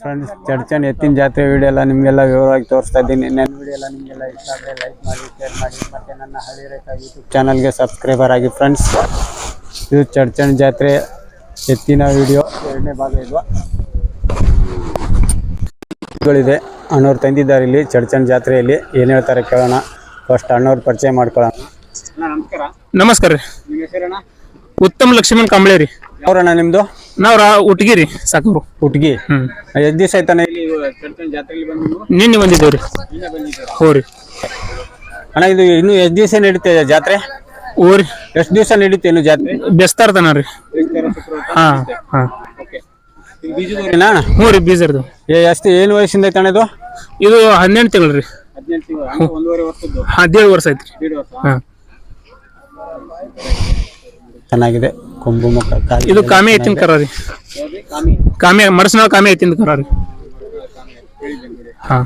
Friends ಚರ್ಚನ್ ಎತ್ತಿನ ಜಾತ್ರೆ ವಿಡಿಯೋ ಎಲ್ಲ ನಿಮಗೆಲ್ಲ ವಿವರವಾಗಿ ತೋರಿಸ್ತಾ ಇದ್ದೀನಿ. ನನ್ನ ವಿಡಿಯೋ ಎಲ್ಲ ನಿಮಗೆಲ್ಲ ಇಷ್ಟ ಆದರೆ ಲೈಕ್ ಮಾಡಿ ಶೇರ್ ಮಾಡಿ ಮತ್ತು ನನ್ನ ಹಳ್ಳಿ ರೇಖಾ ಯೂಟ್ಯೂಬ್ ಚಾನಲ್ಗೆ ಸಬ್ಸ್ಕ್ರೈಬರ್ ಆಗಿ ಫ್ರೆಂಡ್ಸ್ ಇದು ಚರ್ಚನ್ ಜಾತ್ರೆ ಎತ್ತಿನ ವಿಡಿಯೋ ಎರಡನೇ ಭಾಗ ಇದು. ಗಳಿದೆ ಅಣ್ಣವ್ರು ತಂದಿದ್ದಾರೆ ಇಲ್ಲಿ ಚರ್ಚನ್ ಜಾತ್ರೆಯಲ್ಲಿ. ಏನು ಹೇಳ್ತಾರೆ ಕೇಳೋಣ. ಫಸ್ಟ್ ಅಣ್ಣವ್ರು ಪರಿಚಯ ಮಾಡ್ಕೊಳ್ಳೋಣ. ನಮಸ್ಕಾರ. ನಮಸ್ಕಾರ ರೀ. ಉತ್ತಮ್ ಲಕ್ಷ್ಮಣ್ ಕಂಬಳೆ ರೀ ಅವ್ರಣ್ಣ ನಿಮ್ಮದು ನಾವ್ ರಾ ಉಟ್ಗಿರಿ ಸಾಕು ಉಟ್ಗಿ ಹ್ಮ್ ಎಷ್ಟು ದಿವಸ ಆಯ್ತಾನೆ ಇಲ್ಲಿ ಚರ್ಚನ್ ಜಾತ್ರೆಯಲ್ಲಿ ಬಂದು ನಿನ್ನೆ ಬಂದಿದ್ದೇವ್ರಿ ಹೋ ರೀ. ಅಣ್ಣ ಇದು ಇನ್ನು ಎಷ್ಟು ದಿವಸ ನಡೀತೆ ಜಾತ್ರೆ? ಓರಿ ಎಷ್ಟು ದಿವಸ ನಡೀತೆ ಇನ್ನು ಜಾತ್ರೆ? ಬೆಸ್ತಾರ್ದನ ರೀ. ಹಾ ಹಾ. ಅಣ್ಣ? ಹ್ಞೂ ರೀ ಬೀಜರ್ದು ಏ ಎಷ್ಟು ಏನು ವಯಸ್ಸಿಂದ ಐತಣ್ಣ ಇದು? ಇದು ಹನ್ನೆಂಟು ತಿಂಗಳು ರೀ. ಒಂದೂವರೆ ವರ್ಷದ್ದು. ಹದಿನೇಳು ವರ್ಷ ಐತ್ರಿ ಹಾ. ಚೆನ್ನಾಗಿದೆ. ಕೊಂಬು ಮುಖ ಕಾಲು ಇದು ಕಾಮಿ ಐತಿನ ಕರ ರೀ ಕಾಮೆ ಕಾಮಿ ಕಾಮೆ ಐತಿನ ಕರ ರೀ ಹಾ.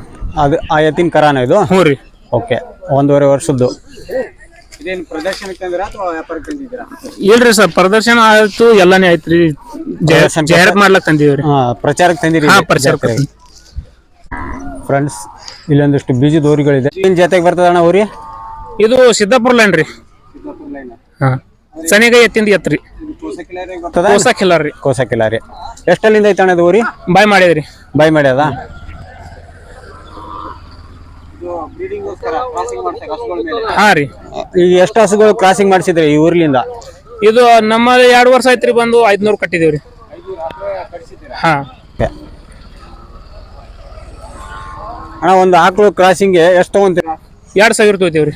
ಅದು ಆ ಎತ್ತಿನ ಕರಾನ ಇದು? ಹ್ಞೂ ರೀ. ಓಕೆ ಒಂದೂವರೆ ವರ್ಷದ್ದು. ಇದೇನು ಪ್ರದರ್ಶನಕ್ಕೆ ಅಂದ್ರೆ ಅಥವಾ ವ್ಯಾಪಾರಕ್ಕೆ ತಂದಿದ್ದೀರಾ ಇಲ್ರಿ ಸರ್ ಪ್ರದರ್ಶನ ಆಯ್ತು ಎಲ್ಲಾನೇ ಆಯ್ತ್ರಿ ಪ್ರದರ್ಶನ ಜಾಹೀರಾತ್ ಮಾಡ್ಲಕ್ ತಂದಿವ್ರಿ ಹಾ ಪ್ರಚಾರಕ್ಕೆ ತಂದಿರಿ ಹಾ ಪ್ರಚಾರಕ್ಕೆ ಫ್ರೆಂಡ್ಸ್ ಇಲ್ಲೊಂದಿಷ್ಟು ಬೀಜದ ಊರುಗಳಿದೆ ಏನ್ ಜಾತೆಗೆ ಬರ್ತದ ಅಣ್ಣ ಊರಿ? ಇದು ಸಿದ್ದಾಪುರ ಲೈನ್ ರೀ. ಹಾ. ಸನಿಗ ಎತ್ತಿಂದ ಎತ್ರಿ ಬರ್ತದ ಕೋಸ ಕಿಲ್ಲರ್ ರೀ ಎಷ್ಟಲ್ಲಿಂದ ಐತೆ ಐತಣ್ಣ ಇದು ಊರಿ? ಬಾಯ್ ಮಾಡಿದ್ರಿ. ಬಾಯ್ ಮಾಡ್ಯದ? ಹಾ ರೀ. ಈಗ ಎಷ್ಟು ಹಸುಗಳು ಕ್ರಾಸಿಂಗ್ ಮಾಡಿಸಿದ್ರಿ ಈ ಊರ್ಲಿಂದ? ಇದು ನಮ್ಮ ಎರಡು ವರ್ಷ ಐತ್ರಿ ಬಂದು ಐದ್ನೂರು ಕಟ್ಟಿದೇವ್ರಿ. ಹಾ. ಅಣ್ಣ ಒಂದು ಆಕಳು ಕ್ರಾಸಿಂಗ್ಗೆ ಎಷ್ಟು ತಗೊಂತೀರಾ? ಎರಡ್ ಸಾವಿರ ತೊಗೋತೇವ್ರಿ.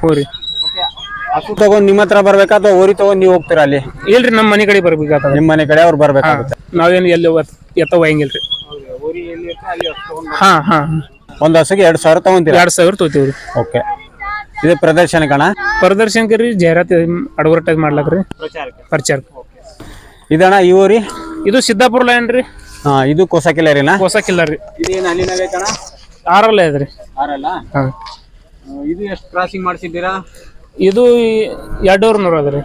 ಹ್ಞೂ ರೀ. ಹಸು ತಗೊಂಡ್ ನಿಮ್ಮ ಹತ್ರ ಬರ್ಬೇಕಾ ಅಥವಾ ಊರಿ ತಗೊಂಡ್ ನೀವು ಹೋಗ್ತೀರಾ ಅಲ್ಲಿ? ಇಲ್ರಿ ನಮ್ಮ ಮನೆ ಕಡೆ ಬರ್ಬೇಕಾಗ್ತದ ನಿಮ್ಮ ಮನೆ ಕಡೆ ಅವ್ರು ಬರ್ಬೇಕಾಗುತ್ತೆ. ನಾವೇನು ಎಲ್ಲಿ ಎತ್ತ ಒಯ್ಯಂಗಿಲ್ರಿ ಹಾ ಹಾ ಒಂದು ಹಸುಗೆ ಎರಡು ಸಾವಿರ ತಗೊಂತೀರಾ? ಎರಡ್ ಸಾವಿರ ತಗೋತೀವ್ರಿ. ಓಕೆ. ಇದು ಪ್ರದರ್ಶನ ಕಣ? ಪ್ರದರ್ಶನಕ್ಕೆ ರೀ ಜಾಹೀರಾತ್ ಅಡ್ವರ್ಟೈಸ್ ಮಾಡ್ಲಕ್ ರೀ ಪ್ರಚಾರ ಇದಣ್ಣ ಈ ಊರಿ ಇದು ಸಿದ್ದಾಪುರ ಲೈನ್ ರೀ. ಹಾ ಇದು ಕೋಸ ರೀ ಹೊಸ ಕಿಲ್ಲರ್. ರೀ ಇದೇನು ಆರಲ್ಲ ಇದ್ರಿ. ಆರಲ್ಲ? ಇದು ಎಷ್ಟು ಕ್ರಾಸಿಂಗ್ ಮಾಡಿಸಿದ್ದೀರಾ? ಇದು ಎರಡೂರ ನೂರ ಅದ ರೀ.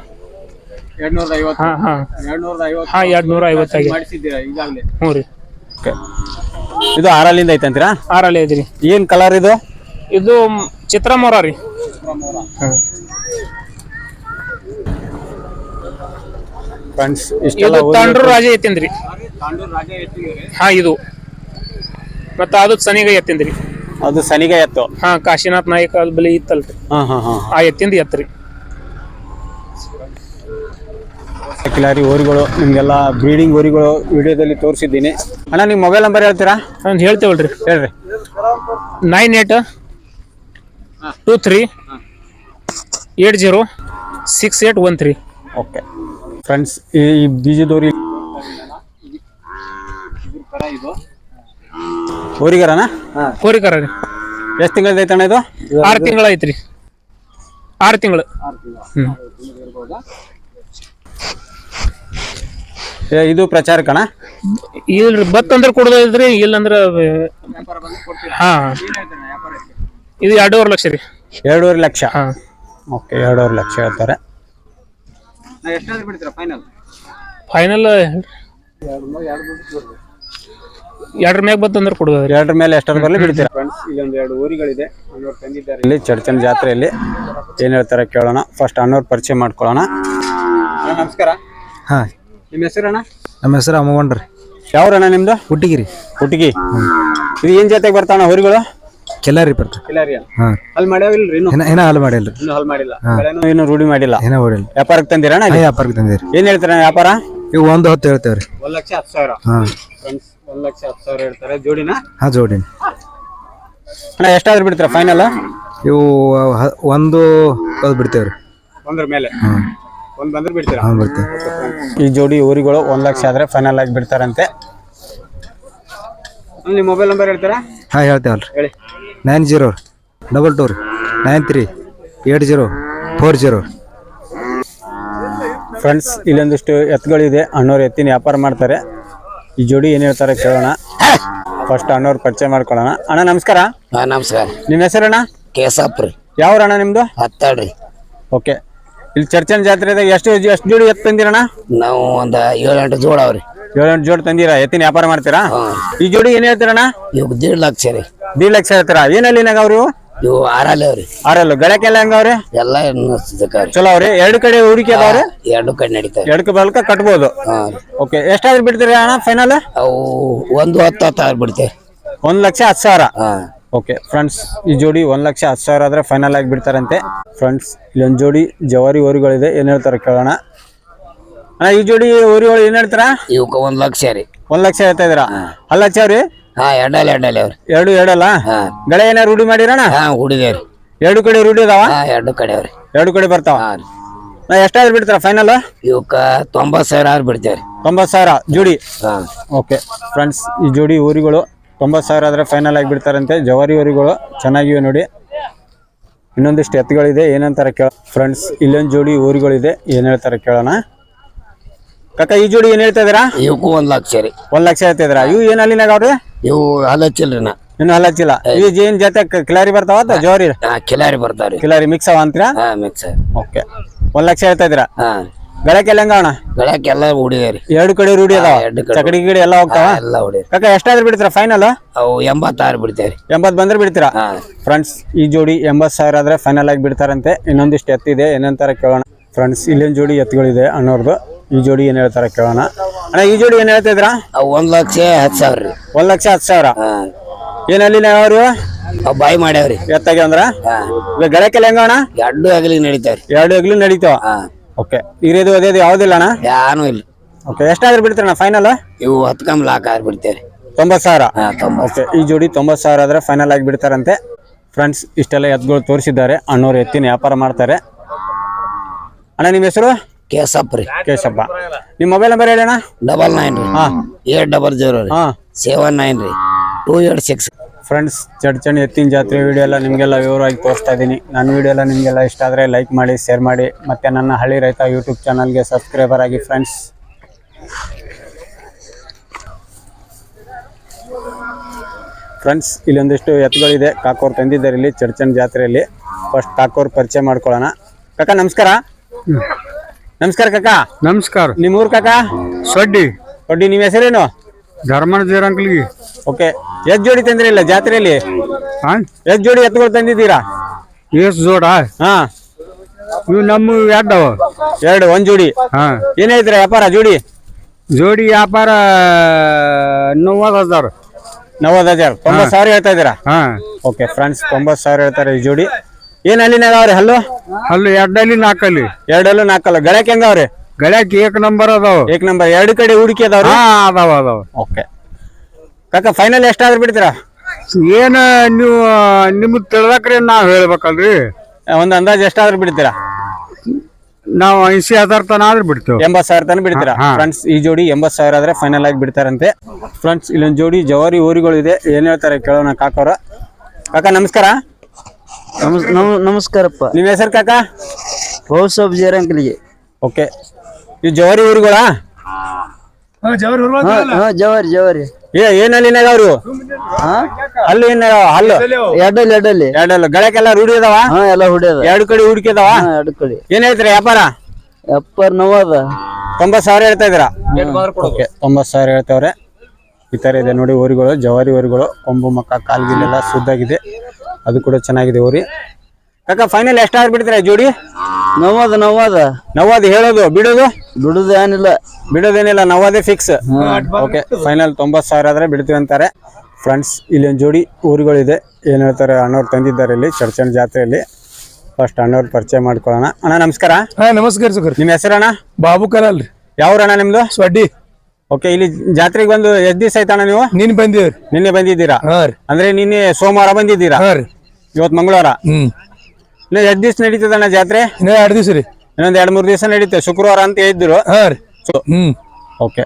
ಎರಡ್ನೂರ ಐವತ್ತು ಹಾ ಹಾ. ಎರಡ್ ಐವತ್ತು ಹಾ ಎರಡ್ ನೂರ ಐವತ್ತಾಗಿ ಮಾಡಿಸಿದ್ದೀರಾ ಈಗಾಗಲೇ? ಹ್ಞೂ ರೀ. ಓಕೆ. ಇದು ಆರಲ್ಲಿಂದ ಐತಂತೀರಾ ಆರಲ್ಲಿ ಐತ್ರಿ ಏನ್ ಕಲರ್ ಇದು? ಇದು ಚಿತ್ರಮೋರ ರೀ. ಹಾ. ಫ್ರೆಂಡ್ಸ್ ಇಷ್ಟೆಲ್ಲ ಇದು ತಾಂಡ್ರು ರಾಜ ಎತ್ತಿಂದ್ರಿ ಹಾ ಇದು. ಮತ್ತ ಅದು ಸನಿಗ ಎತ್ತಿಂದ್ರಿ ಅದು ಸನಿಗ ಎತ್ತು? ಹಾ ಕಾಶಿನಾಥ್ ನಾಯಕ ಅಲ್ಲಿ ಬಲಿ ಇತ್ತಲ್ರಿ. ಹಾ ಹಾ ಹಾ ಆ ಎತ್ತಿಂದ ಎತ್ತರಿ. ಕಿಲಾರಿ ಹೋರಿಗಳು ನಿಮ್ಗೆಲ್ಲ ಬ್ರೀಡಿಂಗ್ ಹೋರಿಗಳು ವಿಡಿಯೋದಲ್ಲಿ ತೋರಿಸಿದ್ದೀನಿ. ಅಣ್ಣ ನಿಮ್ಮ ಮೊಬೈಲ್ ನಂಬರ್ ಹೇಳ್ತೀರಾ? ಅಂತ ಹೇಳ್ತೇವಲ್ರಿ. ಹೇಳ್ರಿ. Nine eight two three eight zero six eight one three. Okay. Friends ಈ ಬೀಜದೋರಿ ಬೀಜದೂರಿ ಊರಿಗರಣ ಕೋರಿಕರ ರೀ ಎಷ್ಟು ತಿಂಗಳದೈತೆ ಐತಣ್ಣ ಇದು? ಆರು ತಿಂಗಳ. ಐತ್ರಿ ಆರು ತಿಂಗಳು. ಹ್ಮ್. ಏ, ಇದು ಪ್ರಚಾರ ಕಣ ಇಲ್ರಿ ಬತ್ ಅಂದ್ರೆ ಇದ್ರಿ ಇಲ್ಲಂದ್ರ ಹಾ. ಇದು ಎರಡೂವರೆ ಲಕ್ಷ ರೀ. ಎರಡೂವರೆ ಲಕ್ಷ? ಹಾ. ಓಕೆ ಎರಡೂವರೆ ಲಕ್ಷ ಹೇಳ್ತಾರೆ. ಫೈನಲ್ ಎರಡ್ರ ಮ್ಯಾಗ ಬತ್ತಂದ್ರೆ ಕೊಡೋದ್ರಿ ಎರಡರ ಮೇಲೆ ಎಷ್ಟರ ಬರಲಿ ಬಿಡ್ತೀರಾ? ಫ್ರೆಂಡ್ಸ್ ಇಲ್ಲೊಂದು ಎರಡು ಊರಿಗಳಿದೆ. ಅಣ್ಣವ್ರು ತಂದಿದ್ದಾರೆ. ಇಲ್ಲಿ ಚರ್ಚನ್ ಜಾತ್ರೆಯಲ್ಲಿ ಏನು ಹೇಳ್ತಾರೆ ಕೇಳೋಣ. ಫಸ್ಟ್ ಅಣ್ಣವ್ರ ಪರಿಚಯ ಮಾಡ್ಕೊಳ್ಳೋಣ. ನಮಸ್ಕಾರ. ಹಾ. ನಿಮ್ಮ ಹೆಸರಣ್ಣ ನಮ್ಮ ಹೆಸರು ಅಮ್ಮಗೊಂಡ್ರಿ. ಯಾವ್ರಣ್ಣ ನಿಮ್ದು? ಹುಟ್ಟಿಗಿರಿ. ಹುಟ್ಟಿಗಿ. ಇದು ಏನ್ ಜಾತೆಗೆ ಬರ್ತಾನ ಊರುಗಳು? ಕೆಲಾರಿ ಬರ್ತ. ಕಿಲಾರಿಯ. ಹಾಂ. ಅಲ್ಲಿ ಮಾಡ್ಯಾವಿಲ್ರಿ ಇನ್ನು? ಏನ ಏನ ಹಾಲು ಮಾಡಿಲ್ರಿ. ಇನ್ನು ಹಲ್ ಮಾಡಿಲ್ಲ. ಬೆಳೆನೂ ಇನ್ನು ರೂಢಿ ಮಾಡಿಲ್ಲ. ಏನೋ ಹೊಡಿಲ್ಲ ವ್ಯಾಪಾರಕ್ಕೆ ತಂದಿರಣ್ಣ ವ್ಯಾಪಾರಕ್ಕೆ ತಂದಿರಿ. ಏನ್ ಹೇಳ್ತಾರ ವ್ಯಾಪಾರ? ಇವು ಒಂದು ಹೊತ್ತು ಹೇಳ್ತೇವ್ರಿ. ಒಂದ್ ಲಕ್ಷ ಹತ್ತು ಸಾವಿರ. ಹಾಂ. ಫ್ರೆಂಡ್ಸ್ ಒಂದ್ ಲಕ್ಷ ಹತ್ತು ಸಾವಿರ ಹೇಳ್ತಾರೆ. ಜೋಡಿನ? ಹಾಂ ಜೋಡಿನಿ. ಅಣ್ಣ ಎಷ್ಟಾದ್ರೂ ಬಿಡ್ತೀರಾ ಫೈನಲ್ ಇವು ಹ- ಒಂದು ಅದು ಬಿಡ್ತೇವ್ರಿ. ಒಂದ್ರ ಮೇಲೆ? ಹಾಂ. ಒಂದ್ ಬಂದ್ರೆ ಬಿಡ್ತೀರಾ? ಹಾಂ ಬಿಡ್ತೇವೆ. ಈ ಜೋಡಿ ಊರಿಗಳು ಒಂದ್ ಲಕ್ಷ ಆದ್ರೆ ಫೈನಲ್ ಆಗಿ ಬಿಡ್ತಾರಂತೆ. ನಿಮ್ಮ ಮೊಬೈಲ್ ನಂಬರ್ ಹೇಳ್ತೀರಾ? ಹಾಂ ಹೇಳ್ತೇವಲ್ರಿ ಹೇಳಿ. ನೈನ್ ಜೀರೋ ಡಬಲ್ ಟೂ ರೀ. Nine three eight zero four zero. Friends ಇಲ್ಲೊಂದಿಷ್ಟು ಎತ್ತುಗಳಿದೆ. ಅಣ್ಣವ್ರು ಎತ್ತಿನ ವ್ಯಾಪಾರ ಮಾಡ್ತಾರೆ. ಈ ಜೋಡಿ ಏನ್ ಹೇಳ್ತಾರೆ ಕೇಳೋಣ. ಫಸ್ಟ್ ಅಣ್ಣವ್ರ ಪರಿಚಯ ಮಾಡ್ಕೊಳ್ಳೋಣ. ಅಣ್ಣ ನಮಸ್ಕಾರ. ಹಾ ನಮಸ್ಕಾರ. ನಿಮ್ಮ ಹೆಸರಣ್ಣ? ಕೇಸಪ್ ರೀ. ಯಾವ ಅಣ್ಣ ನಿಮ್ದು? ಹತ್ತಾಡ್ರಿ ಓಕೆ ಇಲ್ಲಿ ಚರ್ಚನ್ ಜಾತ್ರೆದಾಗ ಎಷ್ಟು ಎಷ್ಟು ಜೋಡಿ ಎತ್ತು ತಂದಿರಣ್ಣ? ನಾವು ಒಂದ ಏಳೆಂಟು ಜೋಡ ಅವ್ರಿ ಏಳೆಂಟು ಜೋಡಿ ತಂದಿರಾ? ಎತ್ತಿನ ವ್ಯಾಪಾರ ಮಾಡ್ತೀರಾ? ಈ ಜೋಡಿ ಏನ್ ಹೇಳ್ತೀರಣ್ಣ? ಇವ್ ದೇಡ್ ಲಕ್ಷ ರೀ. ದೀಡ್ ಲಕ್ಷ ಹೇಳ್ತೀರಾ? ಏನಲ್ಲಿ ಅವ್ರು? ಇವು ಆರಲ್ಲ ಅವ್ರಿ. ಆರಲ್ಲು. ಗಳಕ್ಕೆಲ್ಲ ಹೆಂಗವ್ರಿ? ಎಲ್ಲ ಚಲೋ ಅವ್ರಿ. ಎರಡು ಕಡೆ ಹೂಡಿಕೆ ಅದಾವ್ರಿ? ಎರಡು ಕಡೆ ನಡೀತಾರೆ ಎರಡು ಬಲ್ಕ ಕಟ್ಬೋದು. ಓಕೆ ಎಷ್ಟಾದ್ರೂ ಬಿಡ್ತೀರಿ ಅಣ್ಣ ಫೈನಲ್ ಅವು ಒಂದು ಹತ್ತು ಹತ್ತು ಆರ್ ಬಿಡ್ತೇವೆ ಒಂದ್ ಲಕ್ಷ ಹತ್ತು ಸಾವಿರ? ಹಾ. ಓಕೆ ಫ್ರೆಂಡ್ಸ್ ಈ ಜೋಡಿ ಒಂದ್ ಲಕ್ಷ ಹತ್ತು ಸಾವಿರ ಆದ್ರೆ ಫೈನಲ್ ಆಗಿ ಬಿಡ್ತಾರಂತೆ. ಫ್ರೆಂಡ್ಸ್ ಇಲ್ಲೊಂದ್ ಜೋಡಿ ಜವಾರಿ ಊರುಗಳಿದೆ ಏನ್ ಹೇಳ್ತಾರೆ ಕೇಳೋಣ. ಅಣ್ಣ ಈ ಜೋಡಿ ಓರಿಗಳು ಏನ್ ಹೇಳ್ತಾರ? ಇವಕ್ಕ ಒಂದ್ ಲಕ್ಷ ರೀ. ಒಂದ್ ಲಕ್ಷ ಹೇಳ್ತಾ ಇದ್ದೀರಾ? ಅಲ್ಲ ಹಚ್ಚವ್ರಿ ಹಾ ಎರಡಲ್ಲ ಎರಡಲ್ಲ ಅವ್ರಿ. ಎರಡು ಎರಡಲ್ಲ? ಹಾ. ಗಳೆ ಏನಾರ ರೂಢಿ ಮಾಡಿರಣ ಹಾ ಹುಡಿದೇವ್ರಿ ಎರಡು ಕಡೆ ರೂಢಿ ಅದಾವ? ಹಾ ಎರಡು ಕಡೆ ಅವ್ರಿ. ಎರಡು ಕಡೆ ಬರ್ತಾವ? ಹಾ ರೀ. ನಾ ಎಷ್ಟಾದ್ರೂ ಬಿಡ್ತಾರ ಫೈನಲ್ ಇವಕ್ಕ ತೊಂಬತ್ ಸಾವಿರ ಆರ್ ಬಿಡ್ತೇವ್ರಿ. ತೊಂಬತ್ತು ಸಾವಿರ ಜೋಡಿ? ಹಾ. ಓಕೆ. ಫ್ರೆಂಡ್ಸ್ ಈ ಜೋಡಿ ಊರಿಗಳು ತೊಂಬತ್ತು ಸಾವಿರ ಆದ್ರೆ ಫೈನಲ್ ಆಗಿ ಬಿಡ್ತಾರಂತೆ. ಜವಾರಿ ಊರಿಗಳು ಚೆನ್ನಾಗಿವೆ ನೋಡಿ. ಇನ್ನೊಂದಿಷ್ಟು ಎತ್ತುಗಳಿದೆ ಏನಂತಾರೆ ಕೇಳ ಫ್ರೆಂಡ್ಸ್ ಇಲ್ಲೊಂದು ಜೋಡಿ ಊರಿಗಳಿದೆ ಏನು ಹೇಳ್ತಾರೆ ಕೇಳೋಣ. ಕಾಕ ಈ ಜೋಡಿ ಏನ್ ಹೇಳ್ತಾ ಇದ್ದೀರಾ? ಇವಕ್ಕೂ ಒಂದ್ ಲಕ್ಷ ರೀ. ಒಂದ್ ಲಕ್ಷ ಹೇಳ್ತಾ ಇದ್ದೀರಾ? ಇವು ಏನು ಅಲ್ಲಿನಾಗ ಅವ್ರಿ? ಇವು ಹಲಚಿಲ್ರಿ ನಾ ಇನ್ನು ಹಲಚ್ಚಿಲ್ಲ. ಈ ಜೀನ್ ಜೊತೆ ಕ- ಕಿಲಾರಿ ಬರ್ತಾವ ಅಥವಾ ಜೋರಿ ಹಾ ಕಿಲಾರಿ ಬರ್ತಾವ್ರಿ. ಕಿಲಾರಿ ಮಿಕ್ಸ್ ಅವ ಅಂತೀರಾ? ಹಾ ಮಿಕ್ಸ್ ಓಕೆ. ಒಂದ್ ಲಕ್ಷ ಹೇಳ್ತಾ ಇದ್ದೀರಾ? ಹಾ. ಗಳಕ್ಕೆಲ್ಲ ಹೆಂಗ ಅಣ್ಣ? ಎಲ್ಲ ಹುಡಿದೇವ್ರಿ ಎರಡು ಕಡೆ ರೂಢಿ ಅದಾವ? ಎರಡು ಕಡೆ. ಚಕಡಿ ಗಿಡಿ ಎಲ್ಲ ಹೋಗ್ತಾವ? ಎಲ್ಲ ಹುಡಿ ಕಾಕ ಎಷ್ಟಾದ್ರೂ ಬಿಡ್ತೀರಾ ಫೈನಲ್ ಅವು ಎಂಬತ್ತಾರು ಬಿಡ್ತೇವ್ರಿ. ಎಂಬತ್ ಬಂದ್ರೆ ಬಿಡ್ತೀರಾ? ಹಾ. ಫ್ರೆಂಡ್ಸ್ ಈ ಜೋಡಿ ಎಂಬತ್ತು ಸಾವಿರ ಆದ್ರೆ ಫೈನಲ್ ಆಗಿ ಬಿಡ್ತಾರಂತೆ. ಇನ್ನೊಂದಿಷ್ಟು ಎತ್ತಿದೆ. ಏನಂತಾರ ಕೇಳೋಣ. ಫ್ರೆಂಡ್ಸ್ ಇಲ್ಲೊಂದು ಜೋಡಿ ಎತ್ತುಗಳಿದೆ ಅಣ್ಣವ್ರದ್ದು ಈ ಜೋಡಿ ಏನ್ ಹೇಳ್ತಾರ ಕೇಳೋಣ. ಅಣ್ಣ ಈ ಜೋಡಿ ಏನ್ ಹೇಳ್ತಾ ಇದ್ರ ಒಂದ್ ಲಕ್ಷ ಹತ್ತು ಸಾವಿರ ರೀ. ಒಂದು ಲಕ್ಷ ಹತ್ತು ಸಾವಿರ. ಏನ್ ಏನಲ್ಲಿ ಅವ್ರು? ಅವು ಬಾಯಿ ಮಾಡ್ಯಾವ್ರಿ. ಎತ್ತಾಗಿ ಅಂದ್ರ? ಗಳಕ್ಕೆಲ್ಲ ಹೆಂಗ ಅಣ್ಣ? ಎರಡು ಹಗಲಿ ನಡೀತಾವ್ರಿ. ಎರಡು ಹಗಲಿ ನಡೀತಾವ? ಓಕೆ. ಇರೋದು ಅದೇದು ಯಾವುದಿಲ್ಲ ಅಣ್ಣ? ಯಾನು ಇಲ್ಲ. ಓಕೆ ಎಷ್ಟಾದ್ರೂ ಬಿಡ್ತೀರಣ್ಣ ಫೈನಲ್ ಇವು ಹತ್ತು ಕಮ್ ಲಾಕ್ ಆರ್ ಬಿಡ್ತೇವ್ರಿ. ತೊಂಬತ್ತು ಸಾವಿರ? ಓಕೆ ಈ ಜೋಡಿ ತೊಂಬತ್ತು ಸಾವಿರ ಆದ್ರೆ ಫೈನಲ್ ಆಗಿ ಬಿಡ್ತಾರಂತೆ. ಫ್ರೆಂಡ್ಸ್ ಇಷ್ಟೆಲ್ಲ ಎತ್ತುಗಳು ತೋರಿಸಿದ್ದಾರೆ. ಅಣ್ಣವ್ರು ಎತ್ತಿನ ವ್ಯಾಪಾರ ಮಾಡ್ತಾರೆ. ಅಣ್ಣ ನಿಮ್ಮ ಹೆಸರು? ಕೇಸಪ್ ರೀ. ಕೇಶಪ್ಪ. ನಿಮ್ಮ ಮೊಬೈಲ್ ನಂಬರ್ ಹೇಳೋಣ ಡಬಲ್ ನೈನ್ ರೀ. ಹಾಂ. ಏಟ್ ಡಬಲ್ ಜೀರೋ ರೀ. ಹಾಂ. ಸೆವೆನ್ ನೈನ್ ರೀ. ಟೂ ಏಟ್ ಸಿಕ್ಸ್ ಫ್ರೆಂಡ್ಸ್ ಚರ್ಚನ್ ಎತ್ತಿನ ಜಾತ್ರೆ ವಿಡಿಯೋ ಎಲ್ಲ ನಿಮಗೆಲ್ಲ ವಿವರವಾಗಿ ತೋರಿಸ್ತಾ ಇದ್ದೀನಿ ನನ್ನ ವಿಡಿಯೋ ಎಲ್ಲ ನಿಮಗೆಲ್ಲ ಇಷ್ಟ ಆದರೆ ಲೈಕ್ ಮಾಡಿ ಶೇರ್ ಮಾಡಿ. ಮತ್ತು ನನ್ನ ಹಳ್ಳಿ ರೈತ ಯೂಟ್ಯೂಬ್ ಚಾನಲ್ಗೆ ಸಬ್ಸ್ಕ್ರೈಬರ್ ಆಗಿ ಫ್ರೆಂಡ್ಸ್ ಫ್ರೆಂಡ್ಸ್ ಇಲ್ಲೊಂದಿಷ್ಟು ಎತ್ತುಗಳಿದೆ. ಕಾಕೋರ್ ತಂದಿದ್ದಾರೆ ಇಲ್ಲಿ ಚಡ್ಚಣ್ ಜಾತ್ರೆಯಲ್ಲಿ. ಫಸ್ಟ್ ಕಾಕೋರ್ ಪರಿಚಯ ಮಾಡ್ಕೊಳ್ಳೋಣ. ಕಾಕ ನಮಸ್ಕಾರ. ನಮಸ್ಕಾರ ಕಾಕ. ನಮಸ್ಕಾರ. ನಿಮ್ಮ ಊರ್ ಕಕ್ಕ ಸೊಡ್ಡಿ. ಸೊಡ್ಡಿ ನಿಮ್ಮ ಹೆಸರೇನು? ಧರ್ಮನ ಜೀರಂಕಲ್ಗಿ ಓಕೆ. ಎಷ್ಟ್ ಜೋಡಿ ತಂದಿರಲಿಲ್ಲ ಜಾತ್ರೆಯಲ್ಲಿ? ಹಾ ಎಷ್ಟು ಜೋಡಿ ಎತ್ತುಗಳು ತಂದಿದ್ದೀರಾ? ಏಸ್ ಜೋಡ. ಹಾ. ಇವು ನಮ್ಮ ಎರಡವ. ಎರಡು ಒಂದ್ ಜೋಡಿ. ಹಾ. ವ್ಯಾಪಾರ ಜೋಡಿ? ಜೋಡಿ ವ್ಯಾಪಾರ ನೂವತ್ತು ಹಜಾರ್. ನವತ್ತು ಹಜಾರ್. ತೊಂಬತ್ತು ಸಾವಿರ ಹೇಳ್ತಾ ಇದ್ದೀರಾ? ಹಾ. ಓಕೆ ಫ್ರೆಂಡ್ಸ್ ತೊಂಬತ್ತು ಸಾವಿರ ಹೇಳ್ತಾರೆ ಈ ಜೋಡಿ. ಏನ್ ಅಲ್ಲಿನ ಅದಾವ್ರಿ? ಹಲ್ಲು? ಅಲ್ಲಿ ಎರಡಲ್ಲಿ ನಾಲ್ಕಲ್ಲಿ ಎರಡಲ್ಲೂ ನಾಲ್ಕಲ್ಲ ಗಳ್ಯಾಕ್ ಹೆಂಗ ಅವ್ರಿ ಗಳಕ್ ಏಕ್ ನಂಬರ್ ಅದಾವ. ಏಕ್ ನಂಬರ್. ಎರಡು ಕಡೆ ಹೂಡಿಕೆ ಅದಾವ್ರಿ? ಹಾ ಅದಾವ ಅದಾವ. ಓಕೆ. ಕಾಕ ಫೈನಲ್ ಎಷ್ಟಾದ್ರೂ ಬಿಡ್ತೀರಾ? ಏನ ನೀವು ನಿಮ್ಗೆ ತಿಳ್ದಕ್ರಿ ನಾವ್ ಹೇಳ್ಬೇಕಲ್ರಿ. ಒಂದ್ ಅಂದಾಜ್ ಎಷ್ಟಾದ್ರೂ ಬಿಡ್ತೀರಾ? ನಾವು ಐಸಿ ಹಜಾರ್ ತನ ಆದ್ರೆ ಬಿಡ್ತೇವೆ. ಎಂಬತ್ ಸಾವಿರ ತನ ಬಿಡ್ತೀರಾ? ಹಾ. ಫ್ರೆಂಡ್ಸ್ ಈ ಜೋಡಿ ಎಂಬತ್ ಸಾವಿರ ಆದ್ರೆ ಫೈನಲ್ ಆಗಿ ಬಿಡ್ತಾರಂತೆ. ಫ್ರೆಂಡ್ಸ್ ಇಲ್ಲೊಂದ್ ಜೋಡಿ ಜವಾರಿ ಊರಿಗಳು ಇದೆ ಏನ್ ಹೇಳ್ತಾರೆ ಕೇಳೋಣ ಕಾಕವ್ರ ಕಾಕ ನಮಸ್ಕಾರ. ನಮಸ್ಕಾರಪ್ಪ. ನಿಮ್ಮ ಹೆಸರು ಕಾಕ? ಆಫ್ ಜೀರಂಕಲಿಗೆ ಓಕೆ ಈ ಜವಾರಿ ಊರುಗಳ? ಹಾ ಜವಾರಿ ಜವಾರಿ ಏ ಏನಲ್ಲಿ ಅವ್ರು ಅಲ್ಲಿ ಅಲ್ಲ ಹಲ್ಲು ಎರಡಲ್ಲಿ ಎರಡಲ್ಲಿ. ಎರಡಲ್ಲ. ಗಳಕ್ಕೆಲ್ಲ ರೂಢಿ ಅದಾವ? ಹಾ ಎಲ್ಲ ಹುಡುಗ ಎರಡು ಕಡೆ ಹೂಡಿಕೆ ಅದಾವ? ಎರಡು ಕಡೆ. ಏನ್ ಹೇಳ್ತೀರಾ ವ್ಯಾಪಾರ? ಎಪ್ಪರ್ ನೋವದ ತೊಂಬತ್ ಸಾವಿರ ಹೇಳ್ತಾ ಇದ್ದೀರಾ? ತೊಂಬತ್ ಸಾವಿರ ಹೇಳ್ತಾವ್ರೆ. ಈ ತರ ಇದೆ ನೋಡಿ ಊರುಗಳು ಜವಾರಿ ಊರುಗಳು ಕೊಂಬು ಮಕ್ಕ ಕಾಲ್ಗಿಲೆಲ್ಲ ಸುದ್ದಾಗಿದೆ ಅದು ಕೂಡ ಚೆನ್ನಾಗಿದೆ ಊರಿ ಕಾಕ ಫೈನಲ್ ಎಷ್ಟ ಬಿಡ್ತೀರಾ ಜೋಡಿ? ನವದ ನವದ ನವಾದ ಹೇಳೋದು ಬಿಡೋದು? ಬಿಡೋದು ಏನಿಲ್ಲ. ಬಿಡೋದೇನಿಲ್ಲ ನವಾದೇ ಫಿಕ್ಸ್ ಓಕೆ ಫೈನಲ್ ತೊಂಬತ್ತು ಸಾವಿರ ಆದ್ರೆ ಬಿಡ್ತೀವಿ ಅಂತಾರೆ. ಫ್ರೆಂಡ್ಸ್ ಇಲ್ಲಿ ಒಂದು ಜೋಡಿ ಊರುಗಳಿದೆ ಏನು ಹೇಳ್ತಾರೆ ಅಣ್ಣವ್ರು ತಂದಿದ್ದಾರೆ ಇಲ್ಲಿ ಚರ್ಚನ್ ಜಾತ್ರೆಯಲ್ಲಿ. ಫಸ್ಟ್ ಅಣ್ಣವ್ರು ಪರಿಚಯ ಮಾಡ್ಕೊಳ್ಳೋಣ. ಅಣ್ಣ ನಮಸ್ಕಾರ. ಹಾ ನಮಸ್ಕಾರ ಸುಗರ್ ನಿಮ್ಮ ಹೆಸರಣ್ಣ? ಬಾಬು ಕರಲ್ರಿ ಯಾವ ಅಣ್ಣ ನಿಮ್ದು? ಸ್ವಡ್ಡಿ. ಓಕೆ ಇಲ್ಲಿ ಜಾತ್ರೆಗೆ ಬಂದು ಎಷ್ಟು ದಿವಸ ಆಯ್ತಣ್ಣ ನೀವು? ನಿನ್ ಬಂದಿವ್ರಿ ನಿನ್ನೆ ಬಂದಿದ್ದೀರಾ? ಹಾ ರೀ. ಅಂದ್ರೆ ನಿನ್ನೆ ಸೋಮವಾರ ಬಂದಿದ್ದೀರಾ? ಹಾ ರೀ. ಇವತ್ತು ಮಂಗಳವಾರ? ಹ್ಮ್. ಇನ್ನು ಎಷ್ಟು ದಿವಸ ನಡೀತದಣ್ಣ ಜಾತ್ರೆ? ಎರಡ್ ಎರಡು ದಿವಸ ರೀ. ಇನ್ನೊಂದು ಎರಡ್ ಮೂರು ದಿವಸ ನಡೀತದೆ ಶುಕ್ರವಾರ ಅಂತ ಹೇಳಿದ್ರು. ಹಾ ರೀ. ಸೊ ಹ್ಮ್. ಓಕೆ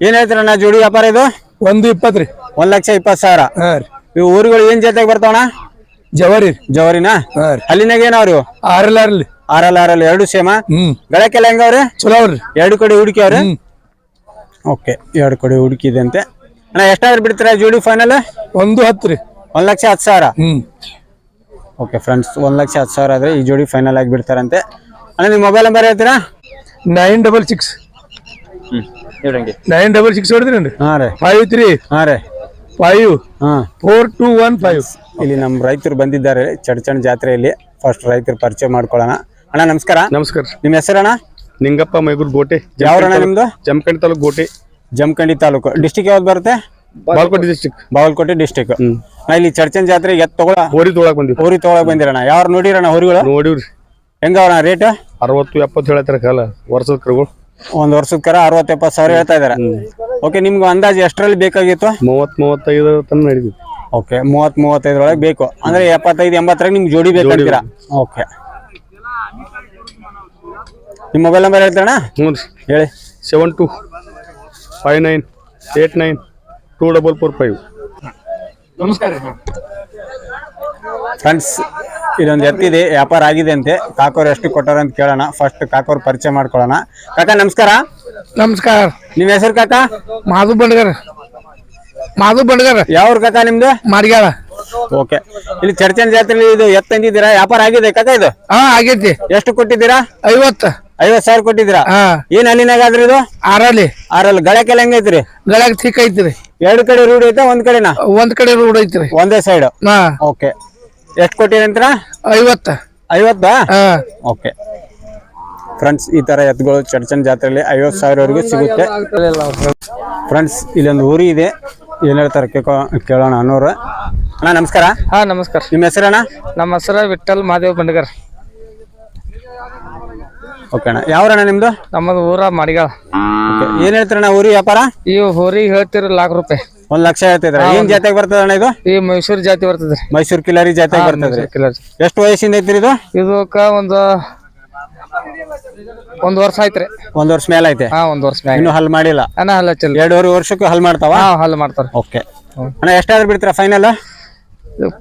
ಏನು ಹೇಳ್ತೀರಣ್ಣ ಜೋಡಿ ವ್ಯಾಪಾರ ಇದು? ಒಂದು ಇಪ್ಪತ್ತು ರೀ. ಒಂದ್ ಲಕ್ಷ ಇಪ್ಪತ್ತು ಸಾವಿರ. ಹಾ ರೀ. ಇವು ಊರುಗಳು ಏನ್ ಜಾತ್ರೆಗೆ ಬರ್ತಾವಣ್ಣ ಜವಾರಿ ರೀ. ಜವರಿನಾ? ಹಾ ರೀ. ಅಲ್ಲಿನಾಗ ಏನವ್ರಿ ಆರಲ್ಲ ಆರಲ್ಲಿ ಆರಲ್ ಆರಲ್ ಎರಡು ಸೇಮ? ಹ್ಮ್. ಗಳಕ್ಕೆಲ್ಲ ಹೆಂಗವ್ರೆ ಚಲೋ ಅವ್ರಿ ಎರಡು ಕಡೆ ಹುಡುಕಿ ಅವ್ರಿ? ಹ್ಮ್. ಓಕೆ ಎರಡು ಕಡೆ ಹುಡುಕಿದಂತೆ. ಅಣ್ಣ ಎಷ್ಟಾದ್ರೂ ಬಿಡ್ತೀರಾ ಜೋಡಿ ಫೈನಲ್ ಒಂದು ಹತ್ತು ರೀ. ಒಂದು ಲಕ್ಷ ಹತ್ತು ಸಾವಿರ? ಹ್ಮ್ ಓಕೆ ಫ್ರೆಂಡ್ಸ್ ಒಂದು ಲಕ್ಷ ಹತ್ತು ಸಾವಿರ ಆದ್ರೆ ಈ ಜೋಡಿ ಫೈನಲ್ ಆಗಿ ಬಿಡ್ತಾರಂತೆ. ಅಣ್ಣ ನಿಮ್ಮ ಮೊಬೈಲ್ ನಂಬರ್ ಹೇಳ್ತೀರಾ? Nine double six. ಇಡಂಗಿ nine double six ಹೊಡೆದ್ರಿ ಹಾಂ ರೀ. ಫೈವ್ ತ್ರೀ ಹಾಂ ರೀ. ಫೈವ್ ಹಾಂ. ಫೋರ್ ಟೂ ಒನ್ ಫೈವ್ ಇಲ್ಲಿ ನಮ್ಮ ರೈತರು ಬಂದಿದ್ದಾರೆ ಚಡ್ಚಣ್ ಜಾತ್ರೆಯಲ್ಲಿ. ಫಸ್ಟ್ ರೈತರು ಪರಿಚಯ ಮಾಡ್ಕೊಳ್ಳೋಣ. ಅಣ್ಣ ನಮಸ್ಕಾರ. ನಮಸ್ಕಾರ. ನಿಮ್ಮ ಹೆಸರಣ್ಣ? ನಿಂಗಪ್ಪ ಮೈಗೂರ್ ಗೋಟೆ ಯಾವ್ರಣ್ಣ ನಿಮ್ದು? ಜಮಖಂಡಿ ತಾಲೂಕು ಗೋಟೆ. ಜಮಖಂಡಿ ತಾಲೂಕು. ಡಿಸ್ಟಿಕ್ ಯಾವ್ದು ಬರುತ್ತೆ? ಬಾಗಲಕೋಟೆ ಡಿಸ್ಟಿಕ್ ಬಾಗಲಕೋಟೆ ಡಿಸ್ಟಿಕ್ ನಾ ಇಲ್ಲಿ ಚರ್ಚನ್ ಜಾತ್ರೆ ಎತ್ ತಗೊಳ ಹೋರಿ ತೊಗೊಳಕ್ ಬಂದಿವಿ ಹೋರಿ ತೊಗೊಳಕ್ ಬಂದಿರಣ್ಣ. ಯಾರು ನೋಡಿರಣ್ಣ ಹೋರಿಗಳು? ನೋಡಿವ್ರಿ. ಹೆಂಗವಣ್ಣ ರೇಟ್ ಅರವತ್ತು ಎಪ್ಪತ್ತು ಹೇಳತ್ತಾರ ಕಾಲ? ವರ್ಷದ ಕರುಗಳು. ಒಂದ್ ವರ್ಷದ ಕರ ಅರವತ್ತು ಎಪ್ಪತ್ತು ಸಾವಿರ ಹೇಳ್ತಾ ಇದಾರೆ. ಓಕೆ ನಿಮ್ಗೆ ಅಂದಾಜು ಎಷ್ಟರಲ್ಲಿ ಬೇಕಾಗಿತ್ತು? ಮೂವತ್ ಮೂವತ್ತೈದು ತನಕ ನಡೀತಿತ್ತು ಓಕೆ ಮೂವತ್ ಮೂವತ್ತೈದರೊಳಗೆ ಬೇಕು. ಅಂದ್ರೆ ಎಪ್ಪತ್ತೈದು ಎಂಬತ್ತರಾಗ ನಿಮ್ಗೆ ಜೋಡಿ ಬೇಕಂತೀರಾ ಓಕೆ ನಿಮ್ಮ ಮೊಬೈಲ್ ನಂಬರ್ ಹೇಳ್ತಾರಣ ಹ್ಞೂ ರೀ. ಹೇಳಿ. Seven two five nine eight nine two double four five. ನಮಸ್ಕಾರ ಫ್ರೆಂಡ್ಸ್ ಇದೊಂದು ಎತ್ತಿದೆ ವ್ಯಾಪಾರ ಆಗಿದೆ ಅಂತೆ. ಕಾಕೋರ್ ಎಷ್ಟು ಕೊಟ್ಟಾರ ಅಂತ ಕೇಳೋಣ. ಫಸ್ಟ್ ಕಾಕೋರ್ ಪರಿಚಯ ಮಾಡ್ಕೊಳ್ಳೋಣ. ಕಾಕ ನಮಸ್ಕಾರ. ನಮಸ್ಕಾರ. ನಿಮ್ಮ ಹೆಸರು ಕಾಕ? ಮಾಧು ಬಂಡಗರ್. ಮಾಧು ಬಂಡಗರ್. ಯಾವ್ರ ಕಾಕ ನಿಮ್ದು? ಮಾರ್ಗ್ಯಾಳ ಓಕೆ ಇಲ್ಲಿ ಚರ್ಚನ್ ಜಾತ್ರೆ ಇದು ಎತ್ತಂದಿದ್ದೀರಾ? ವ್ಯಾಪಾರ ಆಗಿದೆ ಕಾಕ ಇದು? ಹಾ ಆಗೈತಿ. ಎಷ್ಟು ಕೊಟ್ಟಿದ್ದೀರಾ? ಐವತ್ತ. ಐವತ್ ಸಾವಿರ ಕೊಟ್ಟಿದ್ರ ಏನ್ ಅಲ್ಲಿನಾಗ ಆದ್ರಿ ಇದು? ಆರಲ್ಲಿ. ಆರಲ್ಲಿ. ಗಳಕ್ಕೆಲ್ಲ ಹೆಂಗೈತ್ರಿ ಗಳಕ್ ಚಿಕ್ಕ ಐತ್ರಿ. ಎರಡು ಕಡೆ ರೂಡ್ ಐತೆ ಒಂದ್ ಕಡೆನಾ? ಒಂದ್ ಕಡೆ ರೂಡ್ ಐತ್ರಿ. ಒಂದೇ ಸೈಡ್ ಹಾ. ಓಕೆ ಎಷ್ಟು ಕೊಟ್ಟಿರಂತ್ರ ಐವತ್ತ. ಐವತ್ತ? ಹಾ. ಓಕೆ ಫ್ರೆಂಡ್ಸ್ ಈ ತರ ಎತ್ತುಗಳು ಚಡ್ಚನ್ ಜಾತ್ರೆಯಲ್ಲಿ ಐವತ್ತು ಸಾವಿರವರೆಗೂ ಸಿಗುತ್ತೆ. ಫ್ರೆಂಡ್ಸ್ ಇಲ್ಲೊಂದು ಊರಿ ಇದೆ. ಏನ್ ಹೇಳ್ತಾರೆ ಕೇಳೋಣ ಅನ್ನೋರು. ಅಣ್ಣ ನಮಸ್ಕಾರ. ಹಾ ನಮಸ್ಕಾರ. ನಿಮ್ಮ ಹೆಸರಣ್ಣ? ನಮ್ಮ ಹೆಸರ ವಿಠಲ್ ಮಹಾದೇವ್ ಬಂಡ್ಗರ್. ಓಕೆ ಅಣ್ಣ. ಯಾವ್ರಣ್ಣ ನಿಮ್ದು? ನಮ್ಮದು ಊರ ಮಾಡಿಗಾಳ. ಓಕೆ. ಏನ್ ಹೇಳ್ತೀರಣ್ಣ ಊರಿ ವ್ಯಾಪಾರ? ಈ ಹೋರಿ ಹೇಳ್ತಿರ ಲಾಖ ರೂಪಾಯಿ ಒಂದ್ ಲಕ್ಷ ಹೇಳ್ತಿದ್ರ ಏನ್ ಜಾತಿಗೆ ಬರ್ತದ ಅಣ್ಣ ಇದು? ಈ ಮೈಸೂರು ಜಾತಿ ಬರ್ತದ್ರಿ ಮೈಸೂರು ಕಿಲಾರಿ ಜಾತಿ ಬರ್ತದ್ರಿ ಕಿಲರ್ ಎಷ್ಟು ವಯಸ್ಸಿಂದ ಐತ್ರಿ ಇದು? ಇದಕ್ಕ ಒಂದು ಒಂದ್ ವರ್ಷ ಆಯ್ತ್ರಿ. ಒಂದ್ ವರ್ಷ ಮೇಲೆ ಐತೆ? ಹಾ ಒಂದ್ ವರ್ಷ ಮ್ಯಾಗ ಇನ್ನು ಹಲ್ ಮಾಡಿಲ್ಲ? ಅಣ್ಣ ಹಲ್ಲ ಚಲ್ ಎರಡೂವರೆ ವರ್ಷಕ್ಕೆ ಹಲ್ ಮಾಡ್ತಾವ? ಹಾ ಹಲ್ ಮಾಡ್ತಾರ. ಓಕೆ. ಅಣ್ಣ ಎಷ್ಟಾದ್ರೂ ಬಿಡ್ತೀರಾ ಫೈನಲ್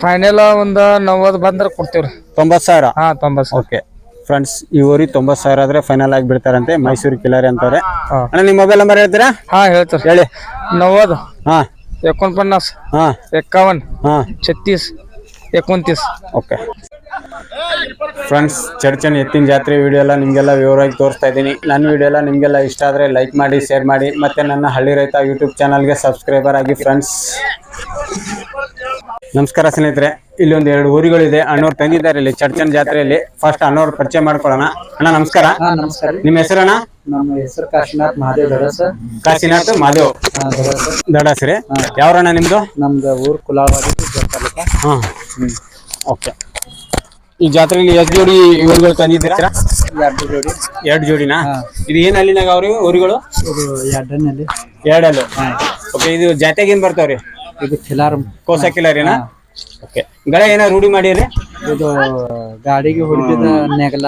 ಫೈನಲ್ ಒಂದ್ ನವದ್ ಬಂದ್ರ ಕೊಡ್ತೀವ್ರಿ. ತೊಂಬತ್ ಸಾವಿರ? ಹಾ ತೊಂಬತ್ ಸಾವಿರ. ಓಕೆ. ಫ್ರೆಂಡ್ಸ್ ಈ ಊರಿ ತೊಂಬತ್ತು ಸಾವಿರ ಆದ್ರೆ ಫೈನಲ್ ಆಗಿ ಬಿಡ್ತಾರಂತೆ ಮೈಸೂರು ಕಿಲಾರಿ ಅಂತಾರೆ ನಿಮ್ ನಿಮ್ಮ ಮೊಬೈಲ್ ನಂಬರ್ ಹೇಳ್ತೀರಾ? ಹಾ ಹೇಳ್ತಾರೆ ಹೇಳಿ. ನವ್ವದು. ಹಾ. ಎಕೋನ್ಪನ್ನಾಸ್ ಹಾ. ಎಕ್ಕಾವನ್. ಹಾ. ಛತ್ತೀಸ್. ಎಕೋನ್ತೀಸ್ ಓಕೆ. ಫ್ರೆಂಡ್ಸ್ ಚರ್ಚನ್ ಎತ್ತಿನ ಜಾತ್ರೆ ವಿಡಿಯೋ ಎಲ್ಲ ನಿಮಗೆಲ್ಲ ವಿವರವಾಗಿ ತೋರಿಸ್ತಾ ಇದ್ದೀನಿ. ನನ್ನ ವಿಡಿಯೋ ಎಲ್ಲ ನಿಮಗೆಲ್ಲ ಇಷ್ಟ ಆದರೆ ಲೈಕ್ ಮಾಡಿ ಶೇರ್ ಮಾಡಿ. ಮತ್ತು ನನ್ನ ಹಳ್ಳಿ ರೈತ ಯೂಟ್ಯೂಬ್ ಚಾನಲ್ಗೆ ಸಬ್ಸ್ಕ್ರೈಬರ್ ಆಗಿ ಫ್ರೆಂಡ್ಸ್ ನಮಸ್ಕಾರ ಸ್ನೇಹಿತರೆ ಇಲ್ಲಿ ಒಂದು ಎರಡು ಊರಿಗಳಿದೆ. ಅಣ್ಣವ್ರು ತಂದಿದ್ದಾರೆ ಇಲ್ಲಿ ಚರ್ಚನ್ ಜಾತ್ರೆಯಲ್ಲಿ. ಫಸ್ಟ್ ಅಣ್ಣವ್ರ ಪರಿಚಯ ಮಾಡ್ಕೊಳ್ಳೋಣ. ಅಣ್ಣ ನಮಸ್ಕಾರ. ನಮಸ್ಕಾರ. ನಿಮ್ಮ ಹೆಸರಣ್ಣ? ನಮ್ಮ ಹೆಸರು ಕಾಶಿನಾಥ್ ಮಹಾದೇವ್ ದಡಸ ಕಾಶಿನಾಥ್ ಮಾದೇವ್ ದಡಾಸ್ರಿ ಯಾವ್ರಣ್ಣ ನಿಮ್ದು? ನಮ್ದು ಊರ್ ಕುಲಾವಾಡಿ ತಾಲೂಕ. ಹಾಂ. ಓಕೆ. ಈ ಜಾತ್ರೆಯಲ್ಲಿ ಎಷ್ಟು ಜೋಡಿ ಊರುಗಳು ತಂದಿದ್ದೀರಾ? ಎರಡು ಜೋಡಿ. ಎರಡು ಜೋಡಿನಾ? ಇದು ಏನ್ ಅಲ್ಲಿನಾಗ ಅವ್ರಿ ಊರುಗಳು? ಇದು ಎರಡನಲ್ಲಿ ಎರಡಲ್ಲು. ಓಕೆ ಇದು ಜಾತ್ಯಾಗ ಏನ್ ಬರ್ತಾವ್ರಿ? ಇದು ಖಿಲಾರ್ ಕೋಸ ಕಿಲಾರಿನಾ ಓಕೆ. ಗಳೆ ಏನೋ ರೂಢಿ ಮಾಡಿರಿ ಇದು ಗಾಡಿಗೆ ಹೊಡೆದ ನೆಗಲ